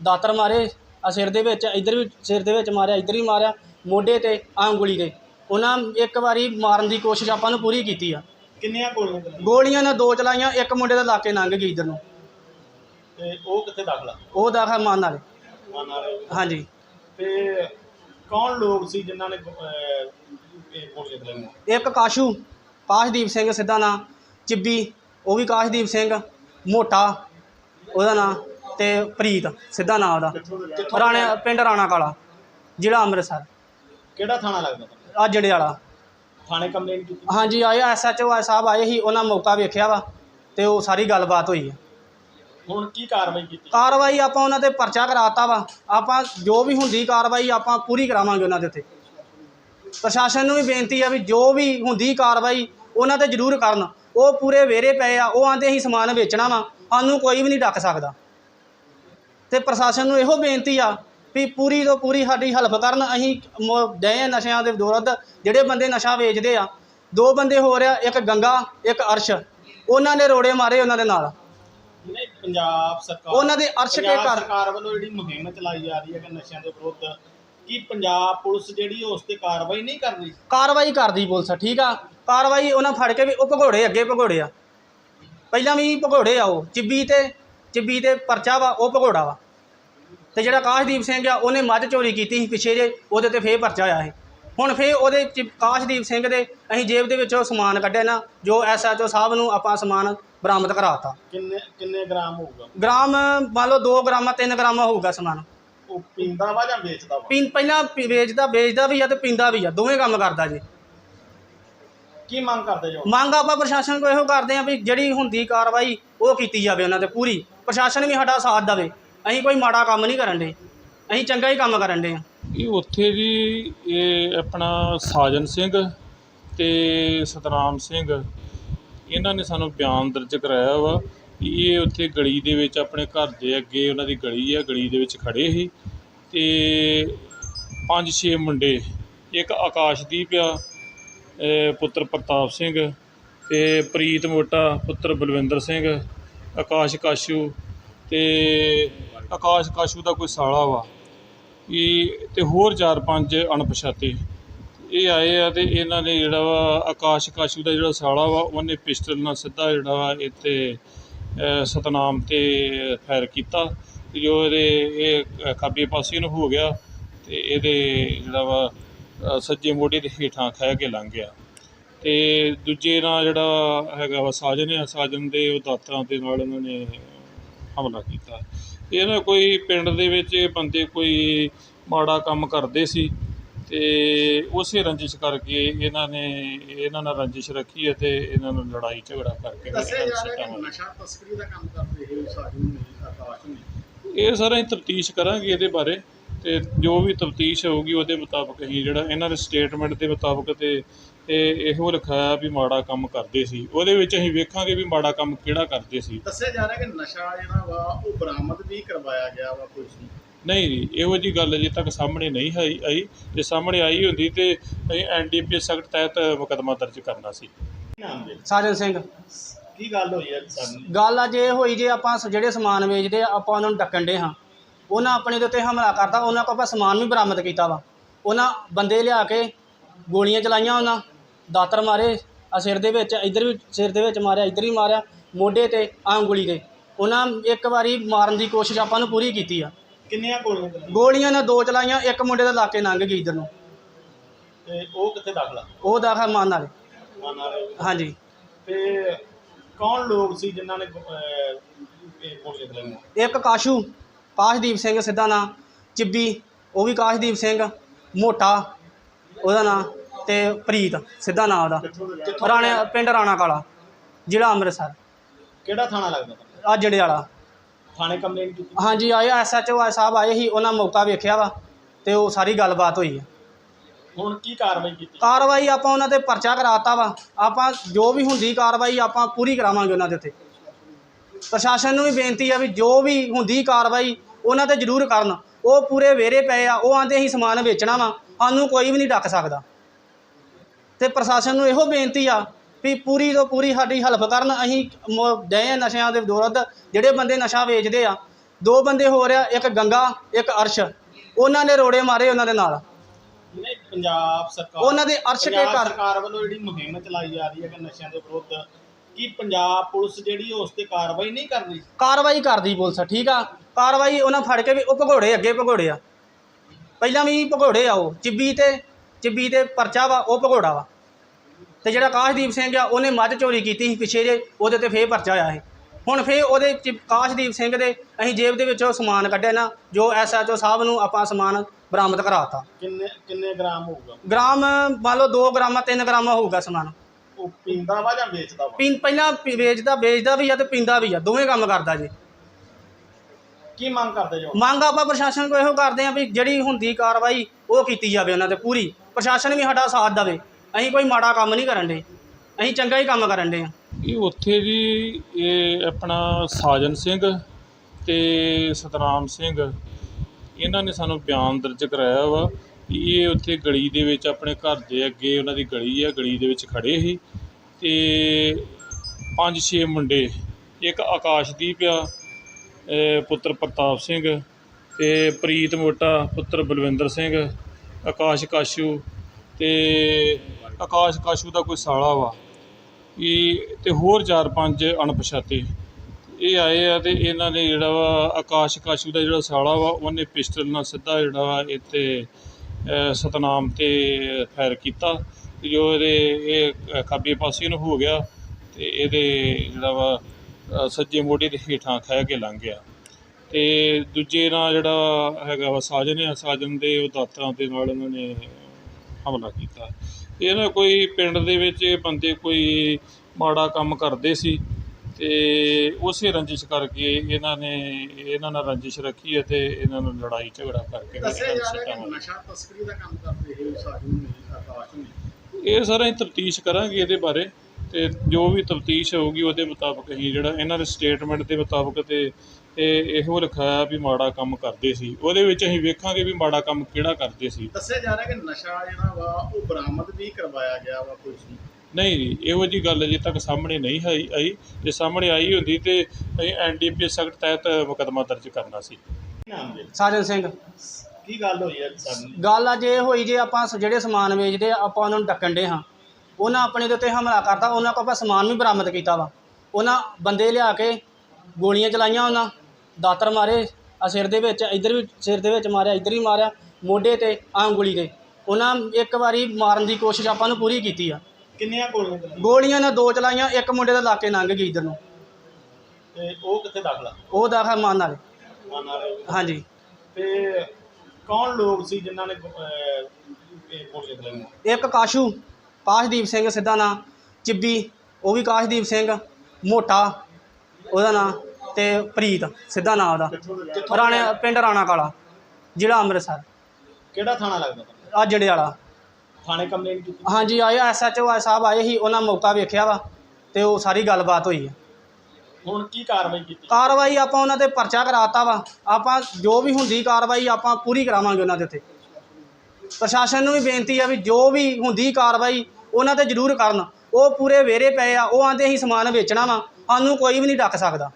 ਦਾਤਰ ਮਾਰੇ ਆ ਸਿਰ ਦੇ ਵਿੱਚ ਇੱਧਰ ਵੀ ਸਿਰ ਦੇ ਵਿੱਚ ਮਾਰਿਆ ਇੱਧਰ ਵੀ ਮਾਰਿਆ ਮੋਢੇ ਤੇ ਆਹ ਉਂਗਲੀ ਤੇ। ਉਹਨਾਂ ਇੱਕ ਵਾਰੀ ਮਾਰਨ ਦੀ ਕੋਸ਼ਿਸ਼ ਆਪਾਂ ਨੂੰ ਪੂਰੀ ਕੀਤੀ ਆ। ਕਿੰਨੀਆਂ ਗੋਲੀਆਂ ਗੋਲੀਆਂ ਨੇ ਦੋ ਚਲਾਈਆਂ ਇੱਕ ਮੁੰਡੇ ਦੇ ਲਾਕੇ ਲੰਘ ਗਈ ਇੱਧਰ ਨੂੰ। ਤੇ ਉਹ ਕਿੱਥੇ ਦਾਖਲਾ ਉਹ ਦਾਖਲ ਮਾਨ ਵਾਲੇ ਮਾਨ ਵਾਲੇ ਹਾਂਜੀ। ਤੇ ਕੌਣ ਲੋਕ ਸੀ ਜਿਨ੍ਹਾਂ ਨੇ ਅਹ, ਇਹ ਗੋਲੀਆਂ ਚਲਾਈਆਂ ਇੱਕ ਕਾਸ਼ੂ ਕਾਸ਼ਦੀਪ ਸਿੰਘ ਸਿੱਧਾ ਨਾਂ ਚਿੱਬੀ ਉਹ ਵੀ ਕਾਸ਼ਦੀਪ ਸਿੰਘ ਮੋਟਾ ਉਹਦਾ ਨਾਂ ਤੇ ਪ੍ਰੀਤ ਸਿੱਧਾ ਨਾਂ ਉਹਦਾ। ਕਿੱਥੋਂ ਰਾਣੇ ਪਿੰਡ ਰਾਣਾ ਕਾਲਾ ਜ਼ਿਲ੍ਹਾ ਅੰਮ੍ਰਿਤਸਰ। ਕਿਹੜਾ ਥਾਣਾ ਲੱਗਦਾ? ਤੁਹਾਨੂੰ? ਆ ਜੜੇ ਵਾਲਾ। ਥਾਣੇ ਕੰਪਲੇਂਟ ਕੀਤੀ? ਹਾਂਜੀ ਆਏ ਐਸਐਚਓ ਸਾਹਿਬ ਆਏ ਸੀ ਉਹਨਾਂ ਮੌਕਾ ਵੇਖਿਆ ਵਾ ਤੇ ਉਹ ਸਾਰੀ ਗੱਲਬਾਤ ਹੋਈ ਹੈ ਹੁਣ ਕੀ ਕਾਰਵਾਈ ਕੀਤੀ? ਕਾਰਵਾਈ ਆਪਾਂ ਉਹਨਾਂ ਤੇ ਪਰਚਾ ਕਰਾਤਾ ਵਾ। ਆਪਾਂ ਜੋ ਵੀ ਹੁੰਦੀ ਕਾਰਵਾਈ ਆਪਾਂ ਪੂਰੀ ਕਰਾਵਾਂਗੇ ਉਹਨਾਂ ਦੇ ਉੱਤੇ। ਪ੍ਰਸ਼ਾਸਨ ਨੂੰ ਵੀ ਬੇਨਤੀ ਆ ਵੀ ਜੋ ਵੀ ਹੁੰਦੀ ਕਾਰਵਾਈ ਉਹਨਾਂ ਤੇ ਜ਼ਰੂਰ ਕਰਨ। ਉਹ ਪੂਰੇ ਵੇਰੇ ਪਏ ਆ ਉਹ ਆਂਦੇ ਅਸੀਂ ਸਮਾਨ ਵੇਚਣਾ ਵਾ। ਸਾਨੂੰ ਕੋਈ ਵੀ ਨਹੀਂ ਡੱਕ ਸਕਦਾ। ਤੇ ਪ੍ਰਸ਼ਾਸਨ ਨੂੰ ਇਹੋ ਬੇਨਤੀ ਆ ਵੀ ਪੂਰੀ ਤੋਂ ਪੂਰੀ ਸਾਡੀ ਹੈਲਪ ਕਰਨ ਅਸੀਂ ਆ ਨਸ਼ਿਆਂ ਦੇ ਵਿਰੁੱਧ ਜਿਹੜੇ ਬੰਦੇ ਨਸ਼ਾ ਵੇਚਦੇ ਆ ਦੋ ਬੰਦੇ ਹੋ ਰਿਹਾ ਇੱਕ ਗੰਗਾ ਇੱਕ ਅਰਸ਼। ਉਹਨਾਂ ਨੇ ਰੋੜੇ ਮਾਰੇ ਉਹਨਾਂ ਦੇ ਨਾਲ। ਨਹੀਂ ਪੰਜਾਬ ਸਰਕਾਰ ਉਹਨਾਂ ਦੇ ਅਰਸ਼ ਕੇ ਪੰਜਾਬ ਘਰ- ਸਰਕਾਰ ਵੱਲੋਂ ਜਿਹੜੀ ਮੁਹਿੰਮ ਚਲਾਈ ਜਾ ਰਹੀ ਹੈ ਕਿ ਨਸ਼ਿਆਂ ਦੇ ਵਿਰੁੱਧ ਕੀ ਪੰਜਾਬ ਪੁਲਿਸ ਜਿਹੜੀ ਉਸ ਤੇ ਕਾਰਵਾਈ ਨਹੀਂ ਕਰ ਰਹੀ? ਕਾਰਵਾਈ ਕਰਦੀ ਪੁਲਿਸ ਠੀਕ ਆ? ਕਾਰਵਾਈ ਉਹਨਾਂ ਫੜ ਕੇ ਵੀ ਉਹ ਭਗੌੜੇ ਅੱਗੇ ਭਗੌੜੇ ਆ। ਪਹਿਲਾਂ ਵੀ ਭਗੌੜੇ ਆ ਉਹ ਚਿੱਬੀ ਤੇ ਚਿੱਬੀ ਤੇ ਪਰਚਾ ਵਾ ਉਹ ਭਗੌੜਾ ਵਾ। ਤੇ ਜਿਹੜਾ ਕਾਸ਼ਦੀਪ ਸਿੰਘ ਆ ਉਹਨੇ ਮੱਝ ਚੋਰੀ ਕੀਤੀ ਸੀ ਪਿੱਛੇ ਜੇ ਉਹਦੇ ਤੇ ਫੇਰ ਪਰਚਾ ਆਇਆ ਸੀ। ਹੁਣ ਫੇਰ ਉਹਦੇ ਚ ਕਾਸ਼ਦੀਪ ਸਿੰਘ ਦੇ ਅਸੀਂ ਜੇਬ ਦੇ ਵਿੱਚੋਂ ਸਮਾਨ ਕੱਢਿਆ ਨਾ ਜੋ ਐਸਐਚਓ ਸਾਹਿਬ ਨੂੰ ਆਪਾਂ ਸਮਾਨ ਬਰਾਮਦ ਕਰਾਤਾ। ਕਿੰਨੇ ਕਿੰਨੇ ਗ੍ਰਾਮ ਹੋਊਗਾ? ਗ੍ਰਾਮ ਮੰਨ ਲਓ 2 ਗ੍ਰਾਮਾਂ 3 ਗ੍ਰਾਮਾਂ ਹੋਊਗਾ ਸਮਾਨ। ਉਹ ਪੀਂਦਾ ਵਾ ਜਾਂ ਵੇਚਦਾ ਵਾ? ਪੀਂ ਪਹਿਲਾਂ ਪੀ- ਵੇਚਦਾ ਵੇਚਦਾ ਵੀ ਆ ਤੇ ਪੀਂਦਾ ਵੀ ਆ ਦੋਵੇਂ ਕੰਮ ਕਰਦਾ ਜੀ। ਕੀ ਮੰਗ ਕਰਦੇ ਜੋ? ਮੰਗ ਆਪਾਂ ਪ੍ਰਸ਼ਾਸਨ ਕੋਲ ਇਹੋ ਕਰਦੇ ਆ ਵੀ ਜਿਹੜੀ ਹੁੰਦੀ ਕਾਰਵਾਈ ਉਹ ਕੀਤੀ ਜਾਵੇ ਉਹਨਾਂ ਤੇ ਪੂਰੀ। ਪ੍ਰਸ਼ਾਸਨ ਵੀ ਸਾਡਾ ਸਾਥ ਦੇਵੇ। ਅਸੀਂ ਕੋਈ ਮਾੜਾ ਕੰਮ ਨਹੀਂ ਕਰਨ ਦੇ ਅਸੀਂ ਚੰਗਾ ਹੀ ਕੰਮ ਕਰਨ ਦੇ ਆ। ਇਹ ਉੱਥੇ ਜੀ, ਇਹ ਆਪਣਾ ਸਾਜਨ ਸਿੰਘ ਤੇ ਸਤਨਾਮ ਸਿੰਘ, ਇਹਨਾਂ ਨੇ ਸਾਨੂੰ ਬਿਆਨ ਦਰਜ ਕਰਾਇਆ ਵਾ ਕਿ ਇਹ ਉੱਥੇ ਗਲੀ ਦੇ ਵਿੱਚ ਆਪਣੇ ਘਰ ਦੇ ਅੱਗੇ ਉਹਨਾਂ ਦੀ ਗਲੀ ਆ, ਗਲੀ ਦੇ ਵਿੱਚ ਖੜੇ ਸੀ ਤੇ ਪੰਜ ਛੇ ਮੁੰਡੇ, ਇੱਕ ਆਕਾਸ਼ਦੀਪ ਆ ਇਹ ਪੁੱਤਰ ਪ੍ਰਤਾਪ ਸਿੰਘ ਤੇ ਪ੍ਰੀਤ ਮੋਟਾ ਪੁੱਤਰ ਬਲਵਿੰਦਰ ਸਿੰਘ, ਆਕਾਸ਼ ਕਾਸ਼ੂ ਤੇ ਆਕਾਸ਼ ਕਾਸ਼ੂ ਦਾ ਕੋਈ ਸਾਲਾ ਵਾ। ਇਹ ਤੇ ਹੋਰ ਚਾਰ ਪੰਜ ਅਣਪਛਾਤੇ। ਇਹ ਆਏ ਆ ਤੇ ਇਹਨਾਂ ਨੇ ਜਿਹੜਾ ਵਾ ਆਕਾਸ਼ ਕਾਸ਼ੂ ਦਾ ਜਿਹੜਾ ਸਾਲਾ ਵਾ, ਉਹਨੇ ਪਿਸਟਲ ਨਾਲ ਸਿੱਧਾ ਜਿਹੜਾ ਵਾ ਇੱਥੇ ਸਤਨਾਮ ਤੇ ਫਾਇਰ ਕੀਤਾ। ਜੋ ਇਹਦੇ, ਇਹ ਖੱਬੇ ਪਾਸੇ ਨੂੰ ਹੋ ਗਿਆ ਤੇ ਇਹਦੇ ਜਿਹੜਾ ਵਾ ਸੱਜੇ ਮੋਢੇ ਦੇ ਹੇਠਾਂ ਖਹਿ ਕੇ ਲੰਘ ਗਿਆ। ਤੇ ਦੂਜੇ ਨਾਲ ਜਿਹੜਾ ਹੈਗਾ ਵਾ ਸਾਜਨ ਆ, ਸਾਜਨ ਦੇ ਉਹ ਦਾਤਰਾਂ ਦੇ ਨਾਲ ਇਹਨਾਂ ਨੇ ਹਮਲਾ ਕੀਤਾ। ਇਹ ਨਾ ਕੋਈ ਪਿੰਡ ਦੇ ਵਿੱਚ ਇਹ ਬੰਦੇ ਕੋਈ ਮਾੜਾ ਕੰਮ ਕਰਦੇ ਸੀ ਤੇ ਉਸੇ ਰੰਜਿਸ਼ ਕਰਕੇ ਇਹਨਾਂ ਨੇ ਇਹਨਾਂ ਨਾਲ ਰੰਜਿਸ਼ ਰੱਖੀ ਅਤੇ ਇਹਨਾਂ ਨੂੰ ਲੜਾਈ ਝਗੜਾ ਕਰਕੇ ਦੱਸਿਆ ਜਾ ਰਿਹਾ ਕਿ। ਨਸ਼ਾ ਤਸਕਰੀ ਦਾ ਕੰਮ ਕਰਦੇ ਇਹ ਸਾਜੂ ਨੇ ਆਕਾਸ਼ ਨੇ ਇਹ ਸਾਰਾ ਤਫਤੀਸ਼ ਕਰਾਂਗੇ ਇਹਦੇ ਬਾਰੇ ਤੇ ਜੋ ਵੀ ਤਫਤੀਸ਼ ਹੋਊਗੀ ਉਹਦੇ ਮੁਤਾਬਕ ਅਸੀਂ ਜਿਹੜਾ ਇਹਨਾਂ ਦੇ ਸਟੇਟਮੈਂਟ ਦੇ ਮੁਤਾਬਕ ਤੇ ਇਹ ਇਹੋ ਲਿਖਾਇਆ ਵੀ ਮਾੜਾ ਕੰਮ ਕਰਦੇ ਸੀ। ਉਹਦੇ ਵਿੱਚ ਅਸੀਂ ਵੇਖਾਂਗੇ ਵੀ ਮਾੜਾ ਕੰਮ ਕਿਹੜਾ ਕਰਦੇ ਸੀ। ਦੱਸਿਆ ਜਾ ਰਿਹਾ ਕਿ ਨਸ਼ਾ ਜਿਹੜਾ ਵਾ ਉਹ ਬਰਾਮਦ ਵੀ ਕਰਵਾਇਆ ਗਿਆ ਵਾ ਪੁਲਿਸ ਨੂੰ ਨਹੀਂ ਜੀ ਇਹੋ ਜੀ ਗੱਲ ਅਜੇ ਤੱਕ ਸਾਹਮਣੇ ਨਹੀਂ ਆਈ ਆਈ। ਜੇ ਸਾਹਮਣੇ ਆਈ ਹੁੰਦੀ ਤੇ ਅਸੀਂ ਐਨਡੀਪੀਐਸ ਸਖਤ ਤਹਿਤ ਮੁਕੱਦਮਾ ਦਰਜ ਕਰਨਾ ਸੀ। ਨਾਮ ਸਾਜਨ ਸਿੰਘ। ਕੀ ਗੱਲ ਹੋਈ ਹੈ ਸਾਨੂੰ? ਗੱਲ ਅੱਜ ਇਹ ਹੋਈ ਜੇ ਆਪਾਂ ਜਿਹੜੇ ਸਮਾਨ ਵੇਚਦੇ ਆ ਆਪਾਂ ਉਹਨਾਂ ਨੂੰ ਡੱਕਣ ਦੇ ਹਾਂ। ਉਹਨਾਂ ਆਪਣੇ ਦੇ ਉੱਤੇ ਹਮਲਾ ਕਰਤਾ ਉਹਨਾਂ ਕੋਲ ਆਪਾਂ ਸਮਾਨ ਵੀ ਬਰਾਮਦ ਕੀਤਾ ਵਾ। ਉਹਨਾਂ ਬੰਦੇ ਲਿਆ ਕੇ ਗੋਲੀਆਂ ਚਲਾਈਆਂ ਉਹਨਾਂ ਦਾਤਰ ਮਾਰੇ ਆ ਸਿਰ ਦੇ ਵਿੱਚ ਇੱਧਰ ਵੀ ਸਿਰ ਦੇ ਵਿੱਚ ਮਾਰਿਆ ਇੱਧਰ ਵੀ ਮਾਰਿਆ ਮੋਢੇ ਤੇ ਆਹ ਉਂਗਲੀ ਤੇ। ਉਹਨਾਂ ਇੱਕ ਵਾਰੀ ਮਾਰਨ ਦੀ ਕੋਸ਼ਿਸ਼ ਆਪਾਂ ਨੂੰ ਪੂਰੀ ਕੀਤੀ ਆ। ਕਿੰਨੀਆਂ ਗੋਲੀਆਂ ਚਲਾਈਆਂ? ਗੋਲੀਆਂ ਨੇ ਦੋ ਚਲਾਈਆਂ ਇੱਕ ਮੁੰਡੇ ਦੇ ਲਾਕੇ ਲੰਘ ਗਈ ਇੱਧਰ ਨੂੰ। ਤੇ ਉਹ ਕਿੱਥੇ ਦਾਖਲਾ ਉਹ ਦਾਖਲ ਮਾਨ ਵਾਲੇ ਮਾਨ ਵਾਲੇ ਹਾਂਜੀ। ਤੇ ਕੌਣ ਲੋਕ ਸੀ ਜਿਨ੍ਹਾਂ ਨੇ ਅਹ, ਇਹ ਗੋਲੀਆਂ ਚਲਾਈਆਂ? ਇੱਕ ਕਾਸ਼ੂ। ਕਾਸ਼ਦੀਪ ਸਿੰਘ ਸਿੱਧਾ ਨਾਂ ਚਿੱਬੀ ਉਹ ਵੀ ਕਾਸ਼ਦੀਪ ਸਿੰਘ ਮੋਟਾ ਉਹਦਾ ਨਾਂ ਤੇ ਪ੍ਰੀਤ ਸਿੱਧਾ ਨਾਂ ਉਹਦਾ। ਰਾਣੇ ਪਿੰਡ ਰਾਣਾ ਕਾਲਾ ਜ਼ਿਲ੍ਹਾ ਅੰਮ੍ਰਿਤਸਰ। ਕਿਹੜਾ ਥਾਣਾ ਲੱਗਦਾ? ਆ ਜੜੇ ਵਾਲਾ। ਥਾਣੇ ਕੰਪਲੇਂਟ ਕੀਤੀ? ਹਾਂਜੀ ਆਏ ਐਸਐਚਓ ਸਾਹਿਬ ਆਏ ਸੀ ਉਹਨਾਂ ਮੌਕਾ ਵੇਖਿਆ ਵਾ ਤੇ ਉਹ ਸਾਰੀ ਗੱਲਬਾਤ ਹੋਈ ਹੈ ਹੁਣ ਕੀ ਕਾਰਵਾਈ ਕੀਤੀ? ਕਾਰਵਾਈ ਆਪਾਂ ਉਹਨਾਂ ਤੇ ਪਰਚਾ ਕਰਾਤਾ ਵਾ। ਆਪਾਂ ਜੋ ਵੀ ਹੁੰਦੀ ਕਾਰਵਾਈ ਆਪਾਂ ਪੂਰੀ ਕਰਾਵਾਂਗੇ ਉਹਨਾਂ ਦੇ ਉੱਤੇ। ਪ੍ਰਸ਼ਾਸਨ ਨੂੰ ਵੀ ਬੇਨਤੀ ਆ ਵੀ ਜੋ ਵੀ ਹੁੰਦੀ ਕਾਰਵਾਈ ਉਹਨਾਂ ਤੇ ਜ਼ਰੂਰ ਕਰਨ। ਉਹ ਪੂਰੇ ਵੇਰੇ ਪਏ ਆ ਉਹ ਆਂਦੇ ਅਸੀਂ ਸਮਾਨ ਵੇਚਣਾ ਵਾ ਸਾਨੂੰ ਕੋਈ ਵੀ ਨਹੀਂ ਡੱਕ ਸਕਦਾ। ਤੇ ਪ੍ਰਸ਼ਾਸਨ ਨੂੰ ਇਹੋ ਬੇਨਤੀ ਆ ਵੀ ਪੂਰੀ ਤੋਂ ਪੂਰੀ ਸਾਡੀ ਹੈਲਪ ਕਰਨ ਅਸੀਂ ਆ ਨਸ਼ਿਆਂ ਦੇ ਵਿਰੁੱਧ ਜਿਹੜੇ ਬੰਦੇ ਨਸ਼ਾ ਵੇਚਦੇ ਆ ਦੋ ਬੰਦੇ ਹੋ ਰਿਹਾ ਇੱਕ ਗੰਗਾ ਇੱਕ ਅਰਸ਼। ਉਹਨਾਂ ਨੇ ਰੋੜੇ ਮਾਰੇ ਉਹਨਾਂ ਦੇ ਨਾਲ। ਪੰਜਾਬ ਸਰਕਾਰ ਉਹਨਾਂ ਦੇ ਅਰਸ਼ ਕੇ ਸਰਕਾਰ ਵੱਲੋਂ ਜਿਹੜੀ ਮੁਹਿੰਮ ਚਲਾਈ ਜਾ ਰਹੀ ਹੈ ਕਿ ਨਸ਼ਿਆਂ ਦੇ ਵਿਰੁੱਧ ਕੀ ਪੰਜਾਬ ਪੁਲਿਸ ਜਿਹੜੀ ਉਸ ਤੇ ਕਾਰਵਾਈ ਨਹੀਂ ਕਰ ਰਹੀ? ਕਾਰਵਾਈ ਕਰਦੀ ਪੁਲਿਸ ਠੀਕ ਆ? ਕਾਰਵਾਈ ਉਹਨਾਂ ਫੜ ਕੇ ਵੀ ਉਹ ਭਗੌੜੇ ਅੱਗੇ ਭਗੌੜੇ ਆ। ਪਹਿਲਾਂ ਵੀ ਭਗੌੜੇ ਆ ਉਹ ਚਿੱਬੀ ਤੇ ਚਿੱਬੀ ਤੇ ਪਰਚਾ ਵਾ ਉਹ ਭਗੌੜਾ ਵਾ। ਤੇ ਜਿਹੜਾ ਕਾਸ਼ਦੀਪ ਸਿੰਘ ਆ ਉਹਨੇ ਮੱਝ ਚੋਰੀ ਕੀਤੀ ਸੀ ਪਿੱਛੇ ਜੇ ਉਹਦੇ ਤੇ ਫੇਰ ਪਰਚਾ ਹੋਇਆ ਸੀ। ਹੁਣ ਫੇਰ ਉਹਦੇ ਚ ਕਾਸ਼ਦੀਪ ਸਿੰਘ ਦੇ ਅਸੀਂ ਜੇਬ ਦੇ ਵਿੱਚੋਂ ਸਮਾਨ ਕੱਢਿਆ ਨਾ ਜੋ ਐਸਐਚਓ ਸਾਹਿਬ ਨੂੰ ਆਪਾਂ ਸਮਾਨ ਬਰਾਮਦ ਕਰਾਤਾ। ਕਿੰਨੇ ਕਿੰਨੇ ਗ੍ਰਾਮ ਹੋਊਗਾ? ਗ੍ਰਾਮ ਮੰਨ ਲਓ 2 ਗ੍ਰਾਮ 3 ਗ੍ਰਾਮ ਹੋਊਗਾ ਸਮਾਨ। ਉਹ ਪੀਂਦਾ ਵਾ ਜਾਂ ਵੇਚਦਾ ਵਾ? ਪੀਂ ਪਹਿਲਾਂ ਪੀ- ਵੇਚਦਾ ਵੇਚਦਾ ਵੀ ਆ ਤੇ ਪੀਂਦਾ ਵੀ ਆ ਦੋਵੇਂ ਕੰਮ ਕਰਦਾ ਜੀ। ਕੀ ਮੰਗ ਕਰਦੇ ਜੋ? ਮੰਗ ਆਪਾਂ ਪ੍ਰਸ਼ਾਸਨ ਕੋਲ ਇਹੋ ਕਰਦੇ ਆ ਵੀ ਜਿਹੜੀ ਹੁੰਦੀ ਕਾਰਵਾਈ ਉਹ ਕੀਤੀ ਜਾਵੇ ਉਹਨਾਂ ਤੇ ਪੂਰੀ। ਪ੍ਰਸ਼ਾਸਨ ਵੀ ਸਾਡਾ ਸਾਥ ਦੇਵੇ। ਅਸੀਂ ਕੋਈ ਮਾੜਾ ਕੰਮ ਨਹੀਂ ਕਰਨ ਦੇ ਅਸੀਂ ਚੰਗਾ ਹੀ ਕੰਮ ਕਰਨ ਦੇ ਆ। ਇਹ ਉੱਥੇ ਜੀ ਇਹ ਆਪਣਾ ਸਾਜਨ ਸਿੰਘ ਤੇ ਸਤਨਾਮ ਸਿੰਘ ਇਹਨਾਂ ਨੇ ਸਾਨੂੰ ਬਿਆਨ ਦਰਜ ਕਰਾਇਆ ਵਾ। ਇਹ ਉੱਥੇ ਗਲੀ ਦੇ ਵਿੱਚ ਆਪਣੇ ਘਰ ਦੇ ਅੱਗੇ ਉਹਨਾਂ ਦੀ ਗਲੀ ਆ, ਗਲੀ ਦੇ ਵਿੱਚ ਖੜੇ ਸੀ ਤੇ ਪੰਜ ਛੇ ਮੁੰਡੇ, ਇੱਕ ਆਕਾਸ਼ਦੀਪ ਆ ਇਹ ਪੁੱਤਰ ਪ੍ਰਤਾਪ ਸਿੰਘ ਤੇ ਪ੍ਰੀਤ ਮੋਟਾ ਪੁੱਤਰ ਬਲਵਿੰਦਰ ਸਿੰਘ, ਆਕਾਸ਼ ਕਾਸ਼ੂ ਤੇ ਆਕਾਸ਼ ਕਾਸ਼ੂ ਦਾ ਕੋਈ ਸਾਲਾ ਵਾ। ਇਹ ਤੇ ਹੋਰ ਚਾਰ ਪੰਜ ਅਣਪਛਾਤੇ। ਇਹ ਆਏ ਆ ਤੇ ਇਹਨਾਂ ਨੇ ਜਿਹੜਾ ਵਾ ਆਕਾਸ਼ ਕਾਸ਼ੂ ਦਾ ਜਿਹੜਾ ਸਾਲਾ ਵਾ, ਉਹਨੇ ਪਿਸਟਲ ਨਾਲ ਸਿੱਧਾ ਜਿਹੜਾ ਵਾ ਇੱਥੇ ਸਤਨਾਮ ਤੇ ਫਾਇਰ ਕੀਤਾ ਜੋ ਇਹਦੇ ਇਹ ਖੱਬੇ ਪਾਸੇ ਨੂੰ ਹੋ ਗਿਆ ਤੇ ਇਹਦੇ ਜਿਹੜਾ ਵਾ ਸੱਜੇ ਮੋਢੇ ਦੇ ਹੇਠਾਂ ਖਹਿ ਕੇ ਲੰਘ ਗਿਆ। ਤੇ ਦੂਜੇ ਨਾਲ ਜਿਹੜਾ ਹੈਗਾ ਵਾ ਸਾਜਨ ਆ, ਸਾਜਨ ਦੇ ਉਹ ਦਾਤਰਾਂ ਦੇ ਨਾਲ ਉਹਨਾਂ ਨੇ ਹਮਲਾ ਕੀਤਾ। ਇਹ ਨਾ ਕੋਈ ਪਿੰਡ ਦੇ ਵਿੱਚ ਇਹ ਬੰਦੇ ਕੋਈ ਮਾੜਾ ਕੰਮ ਕਰਦੇ ਸੀ ਤੇ ਉਸੇ ਰੰਜਿਸ਼ ਕਰਕੇ ਇਹਨਾਂ ਨੇ ਇਹਨਾਂ ਨਾਲ ਰੰਜਿਸ਼ ਰੱਖੀ ਅਤੇ ਇਹਨਾਂ ਨੂੰ ਲੜਾਈ ਝਗੜਾ ਕਰਕੇ ਦੱਸਿਆ ਜਾ ਰਿਹਾ ਕਿ। ਨਸ਼ਾ ਤਸਕਰੀ ਦਾ ਕੰਮ ਕਰਦੇ ਇਹ ਸਾਜੂ ਨੇ ਆਕਾਸ਼ ਨੇ। ਇਹ ਸਾਰਾ ਅਸੀਂ ਤਫਤੀਸ਼ ਕਰਾਂਗੇ ਇਹਦੇ ਬਾਰੇ ਤੇ ਜੋ ਵੀ ਤਫਤੀਸ਼ ਹੋਊਗੀ ਉਹਦੇ ਮੁਤਾਬਕ ਅਸੀਂ ਜਿਹੜਾ ਇਹਨਾਂ ਦੇ ਸਟੇਟਮੈਂਟ ਦੇ ਮੁਤਾਬਕ ਤੇ ਇਹ ਇਹੋ ਲਿਖਾਇਆ ਵੀ ਮਾੜਾ ਕੰਮ ਕਰਦੇ ਸੀ। ਉਹਦੇ ਵਿੱਚ ਅਸੀਂ ਵੇਖਾਂਗੇ ਵੀ ਮਾੜਾ ਕੰਮ ਕਿਹੜਾ ਕਰਦੇ ਸੀ। ਦੱਸਿਆ ਜਾ ਰਿਹਾ ਕਿ ਨਸ਼ਾ ਜਿਹੜਾ ਵਾ ਉਹ ਬਰਾਮਦ ਵੀ ਕਰਵਾਇਆ ਗਿਆ ਵਾ ਪੁਲਿਸ ਨੂੰ। ਨਹੀਂ ਜੀ ਇਹੋ ਜੀ ਗੱਲ ਅਜੇ ਤੱਕ ਸਾਹਮਣੇ ਨਹੀਂ ਆਈ ਆਈ। ਜੇ ਸਾਹਮਣੇ ਆਈ ਹੁੰਦੀ ਤੇ ਅਸੀਂ ਐਨਡੀਪੀਐਸ ਸਖਤ ਤਹਿਤ ਮੁਕੱਦਮਾ ਦਰਜ ਕਰਨਾ ਸੀ। ਕੀ ਨਾਮ ਜੀ? ਸਾਜਨ ਸਿੰਘ। ਕੀ ਗੱਲ ਹੋਈ ਹੈ ਸਾਨੂੰ ਗੱਲ ਅੱਜ ਇਹ ਹੋਈ ਜੇ ਆਪਾਂ ਜਿਹੜੇ ਸਮਾਨ ਵੇਚਦੇ ਆ ਆਪਾਂ ਉਹਨਾਂ ਨੂੰ ਡੱਕਣ ਦੇ ਹਾਂ। ਉਹਨਾਂ ਆਪਣੇ ਦੇ ਉੱਤੇ ਹਮਲਾ ਕਰਤਾ ਉਹਨਾਂ ਕੋਲ ਆਪਾਂ ਸਮਾਨ ਵੀ ਬਰਾਮਦ ਕੀਤਾ ਵਾ। ਉਹਨਾਂ ਬੰਦੇ ਲਿਆ ਕੇ ਗੋਲੀਆਂ ਚਲਾਈਆਂ ਉਹਨਾਂ ਦਾਤਰ ਮਾਰੇ ਆ ਸਿਰ ਦੇ ਵਿੱਚ ਇੱਧਰ ਵੀ ਸਿਰ ਦੇ ਵਿੱਚ ਮਾਰਿਆ ਇੱਧਰ ਵੀ ਮਾਰਿਆ ਮੋਢੇ ਤੇ ਆਹ ਉਂਗਲੀ ਤੇ। ਉਹਨਾਂ ਇੱਕ ਵਾਰੀ ਮਾਰਨ ਦੀ ਕੋਸ਼ਿਸ਼ ਆਪਾਂ ਨੂੰ ਪੂਰੀ ਕੀਤੀ ਆ। ਕਿੰਨੀਆਂ ਗੋਲੀਆਂ ਚੱਲੀਆਂ? ਗੋਲੀਆਂ ਨੇ ਦੋ ਚਲਾਈਆਂ ਇੱਕ ਮੁੰਡੇ ਦੇ ਲਾਕੇ ਲੰਘ ਗਈ ਇੱਧਰ ਨੂੰ। ਤੇ ਉਹ ਕਿੱਥੇ ਦਾਖਲਾ ਉਹ ਦਾਖਲ ਮਾਨ ਵਾਲੇ ਮਾਨਾ ਰਹੇ ਹਾਂਜੀ। ਤੇ ਕੌਣ ਲੋਕ ਸੀ ਜਿਨ੍ਹਾਂ ਨੇ ਗੋ- ਅਹ, ਇਹ ਗੋਲੀਆਂ ਚਲਾਈਆਂ? ਇੱਕ ਕਾਸ਼ੂ ਕਾਸ਼ਦੀਪ ਸਿੰਘ ਸਿੱਧਾ ਨਾਂ ਚਿੱਬੀ ਉਹ ਵੀ ਕਾਸ਼ਦੀਪ ਸਿੰਘ ਮੋਟਾ ਉਹਦਾ ਨਾਂ ਤੇ ਪ੍ਰੀਤ ਸਿੱਧਾ ਨਾਂ ਉਹਦਾ। ਰਾਣੇ ਪਿੰਡ ਰਾਣਾ ਕਾਲਾ ਜ਼ਿਲ੍ਹਾ ਅੰਮ੍ਰਿਤਸਰ। ਕਿਹੜਾ ਥਾਣਾ ਲੱਗਦਾ? ਤੁਹਾਨੂੰ? ਆ ਜੜੇ ਵਾਲਾ ਥਾਣੇ ਕੰਪਲੇਂਟ ਕੀਤੀ? ਹਾਂਜੀ ਆਏ ਐਸਐਚਓ ਸਾਹਿਬ ਆਏ ਸੀ ਉਹਨਾਂ ਮੌਕਾ ਵੇਖਿਆ ਵਾ ਤੇ ਉਹ ਸਾਰੀ ਗੱਲਬਾਤ ਹੋਈ ਹੈ ਹੁਣ ਕੀ ਕਾਰਵਾਈ ਕੀਤੀ? ਕਾਰਵਾਈ ਆਪਾਂ ਉਹਨਾਂ ਤੇ ਪਰਚਾ ਕਰਾਤਾ ਵਾ। ਆਪਾਂ ਜੋ ਵੀ ਹੁੰਦੀ ਕਾਰਵਾਈ ਆਪਾਂ ਪੂਰੀ ਕਰਾਵਾਂਗੇ ਉਹਨਾਂ ਦੇ ਉੱਤੇ। ਪ੍ਰਸ਼ਾਸਨ ਨੂੰ ਵੀ ਬੇਨਤੀ ਆ ਵੀ ਜੋ ਵੀ ਹੁੰਦੀ ਕਾਰਵਾਈ ਉਹਨਾਂ ਤੇ ਜ਼ਰੂਰ ਕਰਨ। ਉਹ ਪੂਰੇ ਵੇਰੇ ਪਏ ਆ ਉਹ ਆਂਦੇ ਅਸੀਂ ਸਮਾਨ ਵੇਚਣਾ ਵਾ ਸਾਨੂੰ ਕੋਈ ਵੀ ਨਹੀਂ ਡੱਕ ਸਕਦਾ।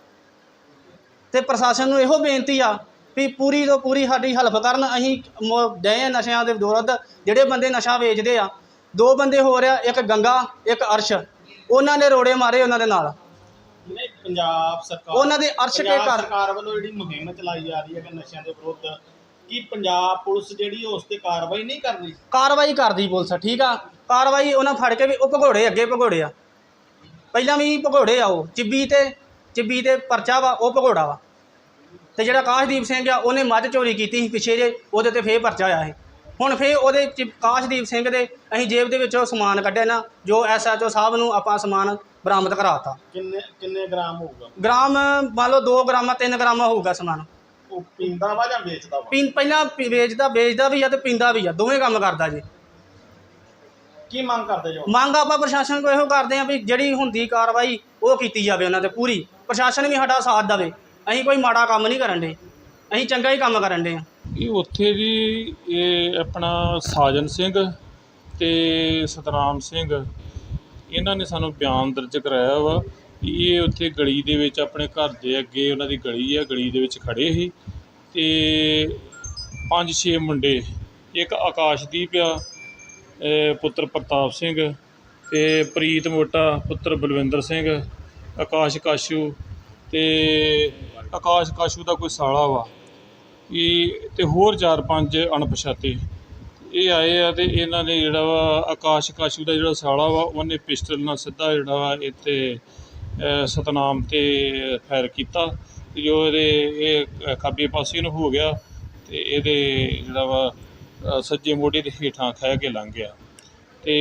ਤੇ ਪ੍ਰਸ਼ਾਸਨ ਨੂੰ ਇਹੋ ਬੇਨਤੀ ਆ ਵੀ ਪੂਰੀ ਤੋਂ ਪੂਰੀ ਸਾਡੀ ਹੈਲਪ ਕਰਨ ਅਸੀਂ ਆ ਨਸ਼ਿਆਂ ਦੇ ਵਿਰੁੱਧ ਜਿਹੜੇ ਬੰਦੇ ਨਸ਼ਾ ਵੇਚਦੇ ਆ ਦੋ ਬੰਦੇ ਹੋ ਰਿਹਾ ਇੱਕ ਗੰਗਾ ਇੱਕ ਅਰਸ਼। ਉਹਨਾਂ ਨੇ ਰੋੜੇ ਮਾਰੇ ਉਹਨਾਂ ਦੇ ਨਾਲ। ਨਹੀਂ ਪੰਜਾਬ ਸਰਕਾਰ ਉਹਨਾਂ ਦੇ ਅਰਸ਼ ਕੇ ਘਰ। ਸਰਕਾਰ ਵੱਲੋਂ ਜਿਹੜੀ ਮੁਹਿੰਮ ਚਲਾਈ ਜਾ ਰਹੀ ਹੈ ਕਿ ਨਸ਼ਿਆਂ ਦੇ ਵਿਰੁੱਧ ਕੀ ਪੰਜਾਬ ਪੁਲਿਸ ਜਿਹੜੀ ਉਸ ਤੇ ਕਾਰਵਾਈ ਨਹੀਂ ਕਰ ਰਹੀ? ਕਾਰਵਾਈ ਕਰਦੀ ਪੁਲਿਸ ਠੀਕ ਆ? ਕਾਰਵਾਈ ਉਹਨਾਂ ਫੜ ਕੇ ਵੀ ਉਹ ਭਗੌੜੇ ਅੱਗੇ ਭਗੌੜੇ ਆ। ਪਹਿਲਾਂ ਵੀ ਭਗੌੜੇ ਆ ਉਹ ਚਿੱਬੀ ਤੇ ਚਿੱਬੀ ਤੇ ਪਰਚਾ ਵਾ ਉਹ ਭਗੌੜਾ ਵਾ। ਤੇ ਜਿਹੜਾ ਕਾਸ਼ਦੀਪ ਸਿੰਘ ਆ ਉਹਨੇ ਮੱਝ ਚੋਰੀ ਕੀਤੀ ਸੀ ਪਿੱਛੇ ਜੇ ਉਹਦੇ ਤੇ ਫੇਰ ਪਰਚਾ ਹੋਇਆ ਸੀ। ਹੁਣ ਫੇਰ ਉਹਦੇ ਚ ਕਾਸ਼ਦੀਪ ਸਿੰਘ ਦੇ ਅਸੀਂ ਜੇਬ ਦੇ ਵਿੱਚੋਂ ਸਮਾਨ ਕੱਢਿਆ ਨਾ ਜੋ ਐਸਐਚਓ ਸਾਹਿਬ ਨੂੰ ਆਪਾਂ ਸਮਾਨ ਬਰਾਮਦ ਕਰਾਤਾ। ਕਿੰਨੇ ਕਿੰਨੇ ਗ੍ਰਾਮ ਹੋਊਗਾ? ਗ੍ਰਾਮ ਮੰਨ ਲਓ 2 ਗ੍ਰਾਮ 3 ਗ੍ਰਾਮ ਹੋਊਗਾ ਸਮਾਨ। ਉਹ ਪੀਂਦਾ ਵਾ ਜਾਂ ਵੇਚਦਾ ਵਾ? ਪੀਂ ਪਹਿਲਾਂ ਪੀ- ਵੇਚਦਾ ਵੇਚਦਾ ਵੀ ਆ ਤੇ ਪੀਂਦਾ ਵੀ ਆ ਦੋਵੇਂ ਕੰਮ ਕਰਦਾ ਜੀ। ਕੀ ਮੰਗ ਕਰਦੇ ਜੋ? ਮੰਗ ਆਪਾਂ ਪ੍ਰਸ਼ਾਸਨ ਕੋਲ ਇਹੋ ਕਰਦੇ ਆ ਵੀ ਜਿਹੜੀ ਹੁੰਦੀ ਕਾਰਵਾਈ ਉਹ ਕੀਤੀ ਜਾਵੇ ਉਹਨਾਂ ਤੇ ਪੂਰੀ। ਪ੍ਰਸ਼ਾਸਨ ਵੀ ਸਾਡਾ ਸਾਥ ਦੇਵੇ। ਅਸੀਂ ਕੋਈ ਮਾੜਾ ਕੰਮ ਨਹੀਂ ਕਰਨ ਦੇ। ਅਸੀਂ ਚੰਗਾ ਹੀ ਕੰਮ ਕਰਨ ਦੇ ਆ ਇਹ ਉੱਥੇ ਜੀ, ਇਹ ਆਪਣਾ ਸਾਜਨ ਸਿੰਘ ਤੇ ਸਤਨਾਮ ਸਿੰਘ, ਇਹਨਾਂ ਨੇ ਸਾਨੂੰ ਬਿਆਨ ਦਰਜ ਕਰਾਇਆ ਵਾ ਕਿ ਇਹ ਉੱਥੇ ਗਲੀ ਦੇ ਵਿੱਚ ਆਪਣੇ ਘਰ ਦੇ ਅੱਗੇ ਉਹਨਾਂ ਦੀ ਗਲੀ ਆ, ਗਲੀ ਦੇ ਵਿੱਚ ਖੜੇ ਸੀ ਤੇ ਪੰਜ ਛੇ ਮੁੰਡੇ, ਇੱਕ ਆਕਾਸ਼ਦੀਪ ਆ ਇਹ ਪੁੱਤਰ ਪ੍ਰਤਾਪ ਸਿੰਘ ਤੇ ਪ੍ਰੀਤ ਮੋਟਾ ਪੁੱਤਰ ਬਲਵਿੰਦਰ ਸਿੰਘ, ਆਕਾਸ਼ ਕਾਸ਼ੂ ਤੇ ਆਕਾਸ਼ ਕਾਸ਼ੂ ਦਾ ਕੋਈ ਸਾਲਾ ਵਾ। ਇਹ ਤੇ ਹੋਰ ਚਾਰ ਪੰਜ ਅਣਪਛਾਤੇ। ਇਹ ਆਏ ਆ ਤੇ ਇਹਨਾਂ ਨੇ ਜਿਹੜਾ ਵਾ ਆਕਾਸ਼ ਕਾਸ਼ੂ ਦਾ ਜਿਹੜਾ ਸਾਲਾ ਵਾ, ਉਹਨੇ ਪਿਸਟਲ ਨਾਲ ਸਿੱਧਾ ਜਿਹੜਾ ਵਾ ਇੱਥੇ ਸਤਨਾਮ ਤੇ ਫਾਇਰ ਕੀਤਾ। ਜੋ ਇਹਦੇ, ਇਹ ਖੱਬੇ ਪਾਸੇ ਨੂੰ ਹੋ ਗਿਆ ਤੇ ਇਹਦੇ ਜਿਹੜਾ ਵਾ ਸੱਜੇ ਮੋਢੇ ਦੇ ਹੇਠਾਂ ਖਹਿ ਕੇ ਲੰਘ ਗਿਆ। ਤੇ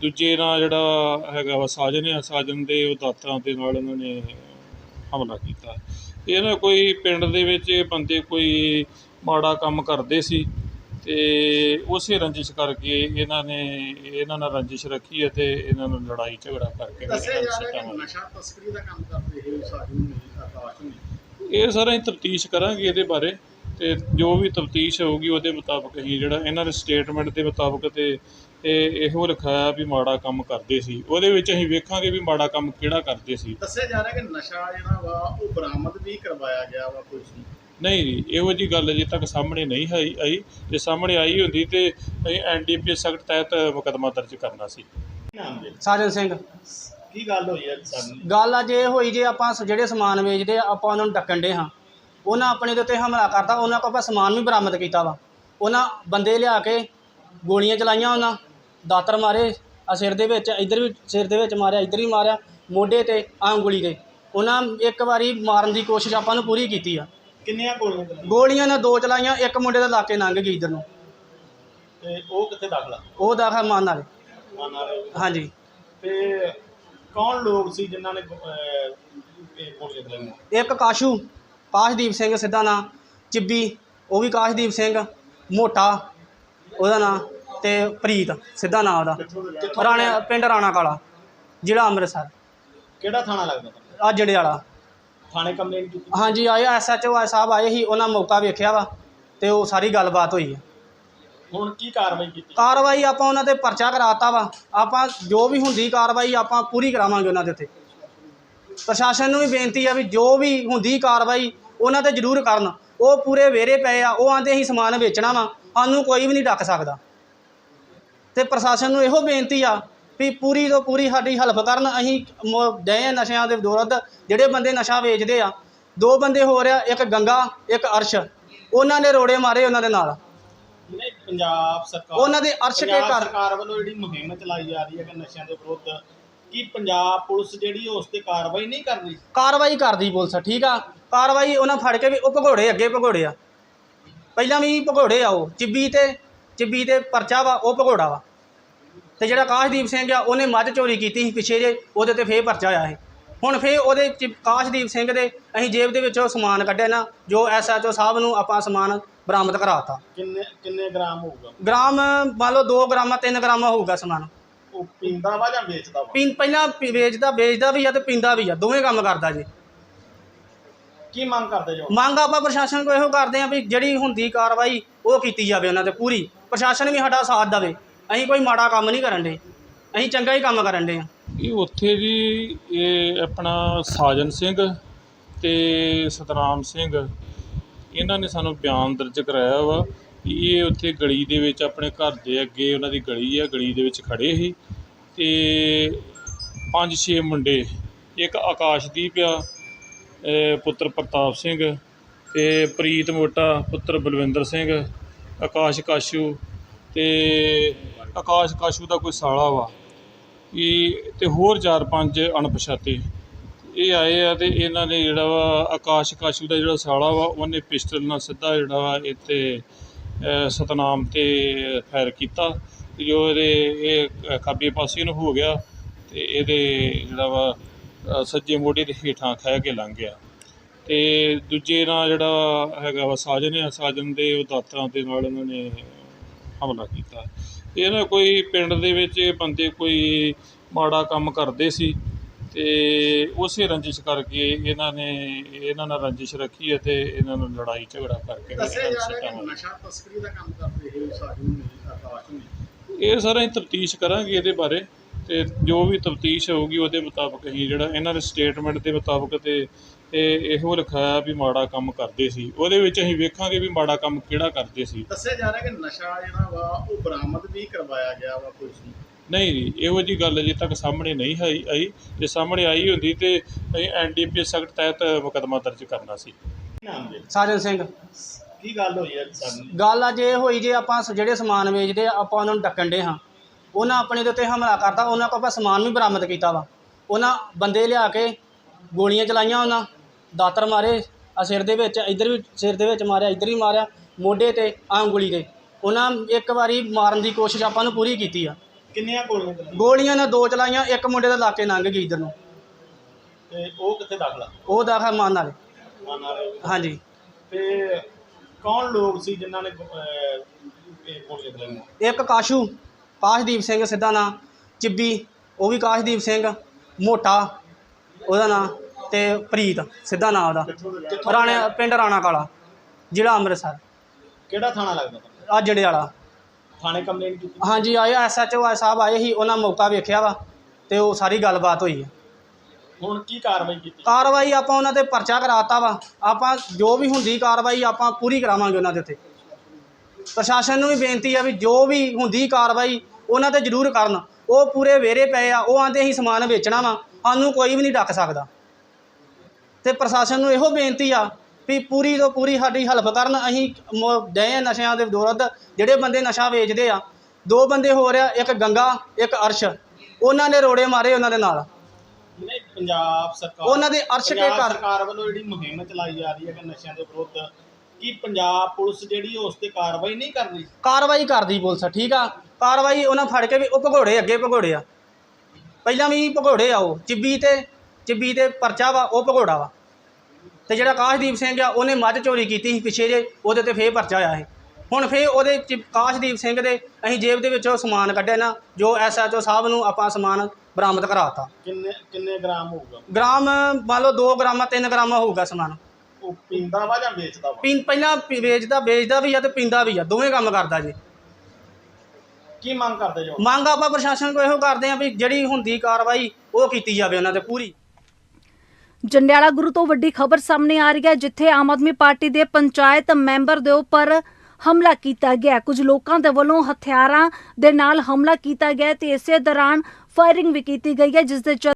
ਦੂਜੇ ਨਾਲ ਜਿਹੜਾ ਹੈਗਾ ਵਾ ਸਾਜਨ ਆ, ਸਾਜਨ ਦੇ ਉਹ ਦਾਤਰਾਂ ਦੇ ਨਾਲ ਇਹਨਾਂ ਨੇ ਹਮਲਾ ਕੀਤਾ। ਇਹ ਨਾ ਕੋਈ ਪਿੰਡ ਦੇ ਵਿੱਚ ਇਹ ਬੰਦੇ ਕੋਈ ਮਾੜਾ ਕੰਮ ਕਰਦੇ ਸੀ ਤੇ ਉਸੇ ਰੰਜਿਸ਼ ਕਰਕੇ ਇਹਨਾਂ ਨੇ ਇਹਨਾਂ ਨਾਲ ਰੰਜਿਸ਼ ਰੱਖੀ ਅਤੇ ਇਹਨਾਂ ਨੂੰ ਲੜਾਈ ਝਗੜਾ ਕਰਕੇ ਦੱਸਿਆ ਜਾ ਰਿਹਾ ਕਿ। ਨਸ਼ਾ ਤਸਕਰੀ ਦਾ ਕੰਮ ਕਰਦੇ ਇਹ ਆਕਾਸ਼ ਨੇ ਇਹ ਸਾਰਾ ਅਸੀਂ ਤਫਤੀਸ਼ ਕਰਾਂਗੇ ਇਹਦੇ ਬਾਰੇ ਤੇ ਜੋ ਵੀ ਤਫਤੀਸ਼ ਹੋਊਗੀ ਉਹਦੇ ਮੁਤਾਬਕ ਅਸੀਂ ਜਿਹੜਾ ਇਹਨਾਂ ਦੇ ਸਟੇਟਮੈਂਟ ਦੇ ਮੁਤਾਬਕ ਤੇ ਇਹ ਇਹੋ ਲਿਖਾਇਆ ਵੀ ਮਾੜਾ ਕੰਮ ਕਰਦੇ ਸੀ। ਉਹਦੇ ਵਿੱਚ ਅਸੀਂ ਵੇਖਾਂਗੇ ਵੀ ਮਾੜਾ ਕੰਮ ਕਿਹੜਾ ਕਰਦੇ ਸੀ। ਦੱਸਿਆ ਜਾ ਰਿਹਾ ਕਿ ਨਸ਼ਾ ਜਿਹੜਾ ਵਾ ਉਹ ਬਰਾਮਦ ਵੀ ਕਰਵਾਇਆ ਗਿਆ ਵਾ ਨੂੰ ਨਹੀਂ ਜੀ ਇਹੋ ਜੀ ਗੱਲ ਅਜੇ ਤੱਕ ਸਾਹਮਣੇ ਨਹੀਂ ਆਈ ਆਈ। ਜੇ ਸਾਹਮਣੇ ਆਈ ਹੁੰਦੀ ਤੇ ਅਸੀਂ ਐਨਡੀਪੀਐਸ ਐਕਟ ਤਹਿਤ ਮੁਕੱਦਮਾ ਦਰਜ ਕਰਨਾ ਸੀ। ਕੀ ਨਾਮ ਦੇ ਸਾਜਨ ਸਿੰਘ। ਕੀ ਗੱਲ ਹੋਈ ਹੈ ਸਾਨੂੰ ਗੱਲ ਅੱਜ ਇਹ ਹੋਈ ਜੇ ਆਪਾਂ ਜਿਹੜੇ ਸਮਾਨ ਵੇਚਦੇ ਆ ਆਪਾਂ ਉਹਨਾਂ ਨੂੰ ਡੱਕਣ ਦੇ ਹਾਂ। ਉਹਨਾਂ ਆਪਣੇ ਦੇ ਉੱਤੇ ਹਮਲਾ ਕਰਤਾ ਉਹਨਾਂ ਕੋਲ ਆਪਾਂ ਸਮਾਨ ਵੀ ਬਰਾਮਦ ਕੀਤਾ ਵਾ। ਉਹਨਾਂ ਬੰਦੇ ਲਿਆ ਕੇ ਗੋਲੀਆਂ ਚਲਾਈਆਂ ਉਹਨਾਂ। ਦਾਤਰ ਮਾਰੇ ਆ ਸਿਰ ਦੇ ਵਿੱਚ ਇੱਧਰ ਵੀ ਸਿਰ ਦੇ ਵਿੱਚ ਮਾਰਿਆ ਇੱਧਰ ਵੀ ਮਾਰਿਆ ਮੋਢੇ ਤੇ ਆਹ ਉਂਗਲੀ ਤੇ। ਉਹਨਾਂ ਇੱਕ ਵਾਰੀ ਮਾਰਨ ਦੀ ਕੋਸ਼ਿਸ਼ ਆਪਾਂ ਨੂੰ ਪੂਰੀ ਕੀਤੀ ਆ। ਕਿੰਨੀਆਂ ਗੋਲੀਆਂ ਚੱਲੀਆਂ? ਗੋਲੀਆਂ ਨੇ ਦੋ ਚਲਾਈਆਂ ਇੱਕ ਮੁੰਡੇ ਦੇ ਲਾਕੇ ਲੰਘ ਗਈ ਇੱਧਰ ਨੂੰ। ਤੇ ਉਹ ਕਿੱਥੇ ਦਾਖਲਾ ਉਹ ਦਾਖਲ ਮਾਨ ਵਾਲੇ ਮਾਨ ਵਾਲੇ ਹਾਂਜੀ। ਤੇ ਕੌਣ ਲੋਕ ਸੀ ਜਿਨ੍ਹਾਂ ਨੇ ਗੋ- ਅਹ, ਇਹ ਗੋਲੀਆਂ ਚਲਾਈਆਂ? ਇੱਕ ਕਾਸ਼ੂ ਕਾਸ਼ਦੀਪ ਸਿੰਘ ਸਿੱਧਾ ਨਾਂ ਚਿੱਬੀ ਉਹ ਵੀ ਕਾਸ਼ਦੀਪ ਸਿੰਘ ਮੋਟਾ ਉਹਦਾ ਨਾਂ ਤੇ ਪ੍ਰੀਤ ਸਿੱਧਾ ਨਾਂ ਉਹਦਾ ਕਿੱਥੋਂ ਰਾਣੇ ਪਿੰਡ ਰਾਣਾ ਕਾਲਾ ਜ਼ਿਲ੍ਹਾ ਅੰਮ੍ਰਿਤਸਰ। ਕਿਹੜਾ ਥਾਣਾ ਲੱਗਦਾ? ਤੁਹਾਨੂੰ? ਆ ਜੜੇ ਵਾਲਾ ਥਾਣੇ ਕੰਪਲੇਂਟ ਕੀਤੀ? ਹਾਂਜੀ ਆਏ ਐਸਐਚਓ ਸਾਹਿਬ ਆਏ ਸੀ ਉਹਨਾਂ ਮੌਕਾ ਵੇਖਿਆ ਵਾ ਤੇ ਉਹ ਸਾਰੀ ਗੱਲਬਾਤ ਹੋਈ ਹੈ। ਹੁਣ ਕੀ ਕਾਰਵਾਈ ਕੀਤੀ? ਕਾਰਵਾਈ ਆਪਾਂ ਉਹਨਾਂ ਤੇ ਪਰਚਾ ਕਰਾਤਾ ਵਾ। ਆਪਾਂ ਜੋ ਵੀ ਹੁੰਦੀ ਕਾਰਵਾਈ ਆਪਾਂ ਪੂਰੀ ਕਰਾਵਾਂਗੇ ਉਹਨਾਂ ਦੇ ਉੱਤੇ। ਪ੍ਰਸ਼ਾਸਨ ਨੂੰ ਵੀ ਬੇਨਤੀ ਆ ਵੀ ਜੋ ਵੀ ਹੁੰਦੀ ਕਾਰਵਾਈ ਉਹਨਾਂ ਤੇ ਜ਼ਰੂਰ ਕਰਨ। ਉਹ ਪੂਰੇ ਵੇਰੇ ਪਏ ਆ ਉਹ ਆਂਦੇ ਅਸੀਂ ਸਮਾਨ ਵੇਚਣਾ ਵਾ। ਸਾਨੂੰ ਕੋਈ ਵੀ ਨਹੀਂ ਡੱਕ ਸਕਦਾ। ਤੇ ਪ੍ਰਸ਼ਾਸਨ ਨੂੰ ਇਹੋ ਬੇਨਤੀ ਆ ਵੀ ਪੂਰੀ ਤੋਂ ਪੂਰੀ ਸਾਡੀ ਹੈਲਪ ਕਰਨ। ਅਸੀਂ ਡਏ ਆ ਨਸ਼ਿਆਂ ਦੇ ਵਿਰੁੱਧ ਜਿਹੜੇ ਬੰਦੇ ਨਸ਼ਾ ਵੇਚਦੇ ਆ ਦੋ ਬੰਦੇ ਹੋ ਰਿਹਾ ਇੱਕ ਗੰਗਾ ਇੱਕ ਅਰਸ਼। ਉਹਨਾਂ ਨੇ ਰੋੜੇ ਮਾਰੇ ਉਹਨਾਂ ਦੇ ਨਾਲ। ਨਹੀਂ ਪੰਜਾਬ ਸਰਕਾਰ ਉਹਨਾਂ ਦੇ ਅਰਸ਼ ਕੇ ਘਰ। ਸਰਕਾਰ ਵੱਲੋਂ ਜਿਹੜੀ ਮੁਹਿੰਮ ਚਲਾਈ ਜਾ ਰਹੀ ਹੈ ਕਿ ਨਸ਼ਿਆਂ ਦੇ ਵਿਰੁੱਧ ਕੀ ਪੰਜਾਬ ਪੁਲਿਸ ਜਿਹੜੀ ਉਸ ਤੇ ਕਾਰਵਾਈ ਨਹੀਂ ਕਰ ਰਹੀ? ਕਾਰਵਾਈ ਕਰਦੀ ਪੁਲਿਸ ਠੀਕ ਆ। ਕਾਰਵਾਈ ਉਹਨਾਂ ਫੜ ਕੇ ਵੀ ਉਹ ਭਗੌੜੇ ਅੱਗੇ ਭਗੌੜੇ ਆ। ਪਹਿਲਾਂ ਵੀ ਭਗੌੜੇ ਆ ਉਹ ਚਿੱਬੀ ਤੇ ਚਿੱਬੀ ਤੇ ਪਰਚਾ ਵਾ ਉਹ ਭਗੌੜਾ ਵਾ। ਤੇ ਜਿਹੜਾ ਕਾਸ਼ਦੀਪ ਸਿੰਘ ਆ ਉਹਨੇ ਮੱਝ ਚੋਰੀ ਕੀਤੀ ਸੀ ਪਿੱਛੇ ਜੇ ਉਹਦੇ ਤੇ ਫੇਰ ਪਰਚਾ ਆਇਆ ਸੀ। ਹੁਣ ਫੇਰ ਉਹਦੇ ਚ- ਕਾਸ਼ਦੀਪ ਸਿੰਘ ਦੇ ਅਸੀਂ ਜੇਬ ਦੇ ਵਿੱਚੋਂ ਸਮਾਨ ਕੱਢਿਆ ਨਾ ਜੋ ਐਸਐਚਓ ਸਾਹਿਬ ਨੂੰ ਆਪਾਂ ਸਮਾਨ ਬਰਾਮਦ ਕਰਾਤਾ। ਕਿੰਨੇ ਕਿੰਨੇ ਗ੍ਰਾਮ ਹੋਊਗਾ? ਗ੍ਰਾਮ ਮੰਨ ਲਓ 2 ਗ੍ਰਾਮ 3 ਗ੍ਰਾਮ ਹੋਊਗਾ ਸਮਾਨ। ਉਹ ਪੀਂਦਾ ਵਾ ਜਾਂ ਵੇਚਦਾ ਵਾ? ਪੀਂ ਪਹਿਲਾਂ ਪੀ- ਵੇਚਦਾ ਵੇਚਦਾ ਵੀ ਆ ਤੇ ਪੀਂਦਾ ਵੀ ਆ ਦੋਵੇਂ ਕੰਮ ਕਰਦਾ ਜੀ। ਕੀ ਮੰਗ ਕਰਦੇ ਜੋ? ਮੰਗ ਆਪਾਂ ਪ੍ਰਸ਼ਾਸਨ ਕੋਲ ਇਹੋ ਕਰਦੇ ਆਂ ਵੀ ਜਿਹੜੀ ਹੁੰਦੀ ਕਾਰਵਾਈ ਉਹ ਕੀਤੀ ਜਾਵੇ ਉਹਨਾਂ ਤੇ ਪੂਰੀ। ਪ੍ਰਸ਼ਾਸਨ ਵੀ ਸਾਡਾ ਸਾਥ ਦੇਵੇ। ਅਸੀਂ ਕੋਈ ਮਾੜਾ ਕੰਮ ਨਹੀਂ ਕਰਨ ਦੇ। ਅਸੀਂ ਚੰਗਾ ਹੀ ਕੰਮ ਕਰਨ ਦੇ ਆ ਇਹ ਉੱਥੇ ਜੀ, ਇਹ ਆਪਣਾ ਸਾਜਨ ਸਿੰਘ ਤੇ ਸਤਨਾਮ ਸਿੰਘ, ਇਹਨਾਂ ਨੇ ਸਾਨੂੰ ਬਿਆਨ ਦਰਜ ਕਰਾਇਆ ਵਾ ਕਿ ਇਹ ਉੱਥੇ ਗਲੀ ਦੇ ਵਿੱਚ ਆਪਣੇ ਘਰ ਦੇ ਅੱਗੇ ਉਹਨਾਂ ਦੀ ਗਲੀ ਆ, ਗਲੀ ਦੇ ਵਿੱਚ ਖੜੇ ਸੀ ਤੇ ਪੰਜ ਛੇ ਮੁੰਡੇ, ਇੱਕ ਆਕਾਸ਼ਦੀਪ ਆ, ਇਹ ਪੁੱਤਰ ਪ੍ਰਤਾਪ ਸਿੰਘ ਤੇ ਪ੍ਰੀਤ ਮੋਟਾ ਪੁੱਤਰ ਬਲਵਿੰਦਰ ਸਿੰਘ, ਆਕਾਸ਼ ਕਾਸ਼ੂ ਤੇ ਆਕਾਸ਼ ਕਾਸ਼ੂ ਦਾ ਕੋਈ ਸਾਲਾ ਵਾ ਇਹ ਤੇ ਹੋਰ ਚਾਰ ਪੰਜ ਅਣਪਛਾਤੇ। ਇਹ ਆਏ ਆ ਤੇ ਇਹਨਾਂ ਨੇ ਜਿਹੜਾ ਵਾ ਆਕਾਸ਼ ਕਾਸ਼ੂ ਦਾ ਜਿਹੜਾ ਸਾਲਾ ਵਾ ਉਹਨੇ ਪਿਸਟਲ ਨਾਲ ਸਿੱਧਾ ਜਿਹੜਾ ਵਾ ਇੱਥੇ ਅਹ, ਸਤਨਾਮ ਤੇ ਫਾਇਰ ਕੀਤਾ ਜੋ ਇਹਦੇ ਇਹ ਖੱਬੇ ਪਾਸੇ ਨੂੰ ਹੋ ਗਿਆ ਤੇ ਇਹਦੇ ਜਿਹੜਾ ਵਾ ਸੱਜੇ ਮੋਢੇ ਦੇ ਹੇਠਾਂ ਖਹਿ ਕੇ ਲੰਘ ਗਿਆ। ਤੇ ਦੂਜੇ ਨਾਲ ਜਿਹੜਾ ਹੈਗਾ ਵਾ ਸਾਜਨ ਆ ਸਾਜਨ ਦੇ ਉਹ ਦਾਤਰਾਂ ਦੇ ਨਾਲ ਇਹਨਾਂ ਨੇ ਹਮਲਾ ਕੀਤਾ। ਇਹ ਨਾ ਕੋਈ ਪਿੰਡ ਦੇ ਵਿੱਚ ਇਹ ਬੰਦੇ ਕੋਈ ਮਾੜਾ ਕੰਮ ਕਰਦੇ ਸੀ ਤੇ ਉਸੇ ਰੰਜਿਸ਼ ਕਰਕੇ ਇਹਨਾਂ ਨੇ ਇਹਨਾਂ ਨਾਲ ਰੰਜਿਸ਼ ਰੱਖੀ ਅਤੇ ਇਹਨਾਂ ਨੂੰ ਲੜਾਈ ਝਗੜਾ ਕਰਕੇ ਦੱਸਿਆ ਜਾ ਰਿਹਾ ਕਿ। ਨਸ਼ਾ ਤਸਕਰੀ ਦਾ ਕੰਮ ਕਰਦੇ ਇਹ ਸਾਜੂ ਨੇ ਆਕਾਸ਼ ਨੇ ਇਹ ਸਾਰਾ ਅਸੀਂ ਤਫਤੀਸ਼ ਕਰਾਂਗੇ ਇਹਦੇ ਬਾਰੇ ਤੇ ਜੋ ਵੀ ਤਫਤੀਸ਼ ਹੋਊਗੀ ਉਹਦੇ ਮੁਤਾਬਕ ਅਸੀਂ ਜਿਹੜਾ ਇਹਨਾਂ ਦੇ ਸਟੇਟਮੈਂਟ ਦੇ ਮੁਤਾਬਕ ਤੇ ਇਹ ਇਹੋ ਲਿਖਾਇਆ ਵੀ ਮਾੜਾ ਕੰਮ ਕਰਦੇ ਸੀ। ਉਹਦੇ ਵਿੱਚ ਅਸੀਂ ਵੇਖਾਂਗੇ ਵੀ ਮਾੜਾ ਕੰਮ ਕਿਹੜਾ ਕਰਦੇ ਸੀ। ਦੱਸਿਆ ਜਾ ਰਿਹਾ ਕਿ ਨਸ਼ਾ ਜਿਹੜਾ ਵਾ ਉਹ ਬਰਾਮਦ ਵੀ ਕਰਵਾਇਆ ਗਿਆ ਵਾ ਪੁਲਿਸ ਨੂੰ। ਨਹੀਂ ਜੀ ਇਹੋ ਜੀ ਗੱਲ ਅਜੇ ਤੱਕ ਸਾਹਮਣੇ ਨਹੀਂ ਆਈ ਆਈ। ਜੇ ਸਾਹਮਣੇ ਆਈ ਹੁੰਦੀ ਤੇ ਅਸੀਂ ਐਨਡੀਪੀਐਸ ਐਕਟ ਤਹਿਤ ਮੁਕੱਦਮਾ ਦਰਜ ਕਰਨਾ ਸੀ। ਕੀ ਨਾਮ ਦੇ ਸਾਜਨ ਸਿੰਘ। ਕੀ ਗੱਲ ਹੋਈ ਹੈ ਸਾਨੂੰ ਗੱਲ ਅੱਜ ਇਹ ਹੋਈ ਜੇ ਆਪਾਂ ਸ- ਜਿਹੜੇ ਸਮਾਨ ਵੇਚਦੇ ਆ ਆਪਾਂ ਉਹਨਾਂ ਨੂੰ ਡੱਕਣ ਦੇ ਹਾਂ। ਉਹਨਾਂ ਆਪਣੇ ਦੇ ਉੱਤੇ ਹਮਲਾ ਕਰਤਾ ਉਹਨਾਂ ਕੋਲ ਆਪਾਂ ਸਮਾਨ ਵੀ ਬਰਾਮਦ ਕੀਤਾ ਵਾ। ਉਹਨਾਂ ਬੰਦੇ ਲਿਆ ਕੇ ਗੋਲੀਆਂ ਚਲਾਈਆਂ ਉਹਨਾਂ। ਦਾਤਰ ਮਾਰੇ ਆ ਸਿਰ ਦੇ ਵਿੱਚ ਇੱਧਰ ਵੀ ਸਿਰ ਦੇ ਵਿੱਚ ਮਾਰਿਆ ਇੱਧਰ ਵੀ ਮਾਰਿਆ ਮੋਢੇ ਤੇ ਆਹ ਉਂਗਲੀ ਤੇ। ਉਹਨਾਂ ਇੱਕ ਵਾਰੀ ਮਾਰਨ ਦੀ ਕੋਸ਼ਿਸ਼ ਆਪਾਂ ਨੂੰ ਪੂਰੀ ਕੀਤੀ ਆ। ਕਿੰਨੀਆਂ ਗੋਲੀਆਂ ਚੱਲੀਆਂ? ਗੋਲੀਆਂ ਨੇ ਦੋ ਚਲਾਈਆਂ ਇੱਕ ਮੁੰਡੇ ਦੇ ਲਾਕੇ ਲੰਘ ਗਈ ਇੱਧਰ ਨੂੰ। ਤੇ ਉਹ ਕਿੱਥੇ ਦਾਖਲਾ ਉਹ ਦਾਖਲ ਮਾਨ ਵਾਲੇ। ਹਾਂਜੀ। ਤੇ ਕੌਣ ਲੋਕ ਸੀ ਜਿਨ੍ਹਾਂ ਨੇ ਅਹ, ਇਹ ਗੋਲੀਆਂ ਚਲਾਈਆਂ ਇੱਕ ਕਾਸ਼ੂ ਕਾਸ਼ਦੀਪ ਸਿੰਘ ਸਿੱਧਾ ਨਾਂ ਚਿੱਬੀ ਉਹ ਵੀ ਕਾਸ਼ਦੀਪ ਸਿੰਘ ਮੋਟਾ ਉਹਦਾ ਨਾਂ ਤੇ ਪ੍ਰੀਤ ਸਿੱਧਾ ਨਾਂ ਉਹਦਾ। ਕਿੱਥੋਂ ਰਾਣੇ ਪਿੰਡ ਰਾਣਾ ਕਾਲਾ ਜ਼ਿਲ੍ਹਾ ਅੰਮ੍ਰਿਤਸਰ। ਕਿਹੜਾ ਥਾਣਾ ਲੱਗਦਾ? ਤੁਹਾਨੂੰ? ਆ ਜੜੇ ਵਾਲਾ ਥਾਣੇ ਕੰਪਲੇਂਟ ਕੀਤੀ? ਹਾਂਜੀ ਆਏ ਐਸਐਚਓ ਸਾਹਿਬ ਆਏ ਸੀ ਉਹਨਾਂ ਮੌਕਾ ਵੇਖਿਆ ਵਾ ਤੇ ਉਹ ਸਾਰੀ ਗੱਲਬਾਤ ਹੋਈ ਹੈ ਹੁਣ ਕੀ ਕਾਰਵਾਈ ਕੀਤੀ? ਕਾਰਵਾਈ ਆਪਾਂ ਉਹਨਾਂ ਤੇ ਪਰਚਾ ਕਰਾਤਾ ਵਾ। ਆਪਾਂ ਜੋ ਵੀ ਹੁੰਦੀ ਕਾਰਵਾਈ ਆਪਾਂ ਪੂਰੀ ਕਰਾਵਾਂਗੇ ਉਹਨਾਂ ਦੇ ਉੱਤੇ। ਪ੍ਰਸ਼ਾਸਨ ਨੂੰ ਵੀ ਬੇਨਤੀ ਆ ਵੀ ਜੋ ਵੀ ਹੁੰਦੀ ਕਾਰਵਾਈ ਉਹਨਾਂ ਤੇ ਜ਼ਰੂਰ ਕਰਨ। ਉਹ ਪੂਰੇ ਵੇਰੇ ਪਏ ਆ ਉਹ ਆਂਦੇ ਅਸੀਂ ਸਮਾਨ ਵੇਚਣਾ ਵਾ। ਸਾਨੂੰ ਕੋਈ ਵੀ ਨਹੀਂ ਡੱਕ ਸਕਦਾ। ਤੇ ਪ੍ਰਸ਼ਾਸਨ ਨੂੰ ਇਹੋ ਬੇਨਤੀ ਆ ਵੀ ਪੂਰੀ ਤੋਂ ਪੂਰੀ ਸਾਡੀ ਹੈਲਪ ਕਰਨ। ਅਸੀਂ ਡਏ ਨਸ਼ਿਆਂ ਦੇ ਵਿਰੁੱਧ ਜਿਹੜੇ ਬੰਦੇ ਨਸ਼ਾ ਵੇਚਦੇ ਆ ਦੋ ਬੰਦੇ ਹੋ ਰਿਆ ਇੱਕ ਗੰਗਾ ਇੱਕ ਅਰਸ਼। ਉਹਨਾਂ ਨੇ ਰੋੜੇ ਮਾਰੇ ਉਹਨਾਂ ਦੇ ਨਾਲ। ਨਹੀਂ ਪੰਜਾਬ ਸਰਕਾਰ ਉਹਨਾਂ ਦੇ ਅਰਸ਼ ਕੇ ਘਰ ਸਰਕਾਰ ਵੱਲੋਂ ਜਿਹੜੀ ਮੁਹਿੰਮ ਚਲਾਈ ਜਾ ਰਹੀ ਹੈ ਕਿ ਨਸ਼ਿਆਂ ਦੇ ਵਿਰੁੱਧ ਕੀ ਪੰਜਾਬ ਪੁਲਿਸ ਜਿਹੜੀ ਉਸ ਤੇ ਕਾਰਵਾਈ ਨਹੀਂ ਕਰ ਰਹੀ? ਕਾਰਵਾਈ ਕਰਦੀ ਪੁਲਿਸ ਠੀਕ ਆ। ਕਾਰਵਾਈ ਉਹਨਾਂ ਫੜ ਕੇ ਵੀ ਉਹ ਭਗੌੜੇ ਅੱਗੇ ਭਗੌੜੇ ਆ। ਪਹਿਲਾਂ ਵੀ ਭਗੌੜੇ ਆ ਉਹ ਚਿੱਬੀ ਤੇ ਚਿੱਬੀ ਤੇ ਪਰਚਾ ਵਾ ਉਹ ਭਗੌੜਾ ਵਾ। ਤੇ ਜਿਹੜਾ ਕਾਸ਼ਦੀਪ ਸਿੰਘ ਆ ਉਹਨੇ ਮੱਝ ਚੋਰੀ ਕੀਤੀ ਸੀ ਪਿੱਛੇ ਜੇ ਉਹਦੇ ਤੇ ਫੇਰ ਪਰਚਾ ਆਇਆ ਸੀ। ਹੁਣ ਫੇਰ ਉਹਦੇ ਚ- ਕਾਸ਼ਦੀਪ ਸਿੰਘ ਦੇ ਅਸੀਂ ਜੇਬ ਦੇ ਵਿੱਚੋਂ ਸਮਾਨ ਕੱਢਿਆ ਨਾ ਜੋ ਐਸਐਚਓ ਸਾਹਿਬ ਨੂੰ ਆਪਾਂ ਸਮਾਨ ਬਰਾਮਦ ਕਰਾਤਾ। ਕਿੰਨੇ ਕਿੰਨੇ ਗ੍ਰਾਮ ਹੋਊਗਾ? ਗ੍ਰਾਮ ਮੰਨ ਲਓ 2 ਗ੍ਰਾਮ 3 ਗ੍ਰਾਮ ਹੋਊਗਾ ਸਮਾਨ। ਉਹ ਪੀਂਦਾ ਵਾ ਜਾਂ ਵੇਚਦਾ ਵਾ? ਪੀਂ ਪਹਿਲਾਂ ਪੀ- ਵੇਚਦਾ ਵੇਚਦਾ ਵੀ ਆ ਤੇ ਪੀਂਦਾ ਵੀ ਆ ਦੋਵੇਂ ਕੰਮ ਕਰਦਾ ਜੀ। ਕੀ ਮੰਗ ਕਰਦੇ ਜੋ? ਮੰਗ ਆਪਾਂ ਪ੍ਰਸ਼ਾਸਨ ਕੋਲ ਇਹੋ ਕਰਦੇ ਆਂ ਵੀ ਜਿਹੜੀ ਹੁੰਦੀ ਕਾਰਵਾਈ ਉਹ ਕੀਤੀ ਜਾਵੇ ਉਹਨਾਂ ਤੇ ਪੂਰੀ। ਜੰਡਿਆਲਾ ਗੁਰੂ ਤੋਂ ਵੱਡੀ ਖਬਰ ਸਾਹਮਣੇ ਆ ਰਹੀ ਹੈ, ਜਿੱਥੇ ਆਮ ਆਦਮੀ ਪਾਰਟੀ ਦੇ ਪੰਚਾਇਤ ਮੈਂਬਰ ਦੇ ਉੱਪਰ ਹਮਲਾ ਕੀਤਾ ਗਿਆ ਕੁਝ ਲੋਕਾਂ ਦੇ ਵੱਲੋਂ ਹਥਿਆਰਾਂ ਦੇ ਨਾਲ ਹਮਲਾ ਕੀਤਾ ਗਿਆ ਤੇ ਇਸੇ ਦੌਰਾਨ ਫਾਇਰਿੰਗ ਵੀ ਕੀਤੀ ਗਈ ਹੈ, ਜਿਸ ਦੇ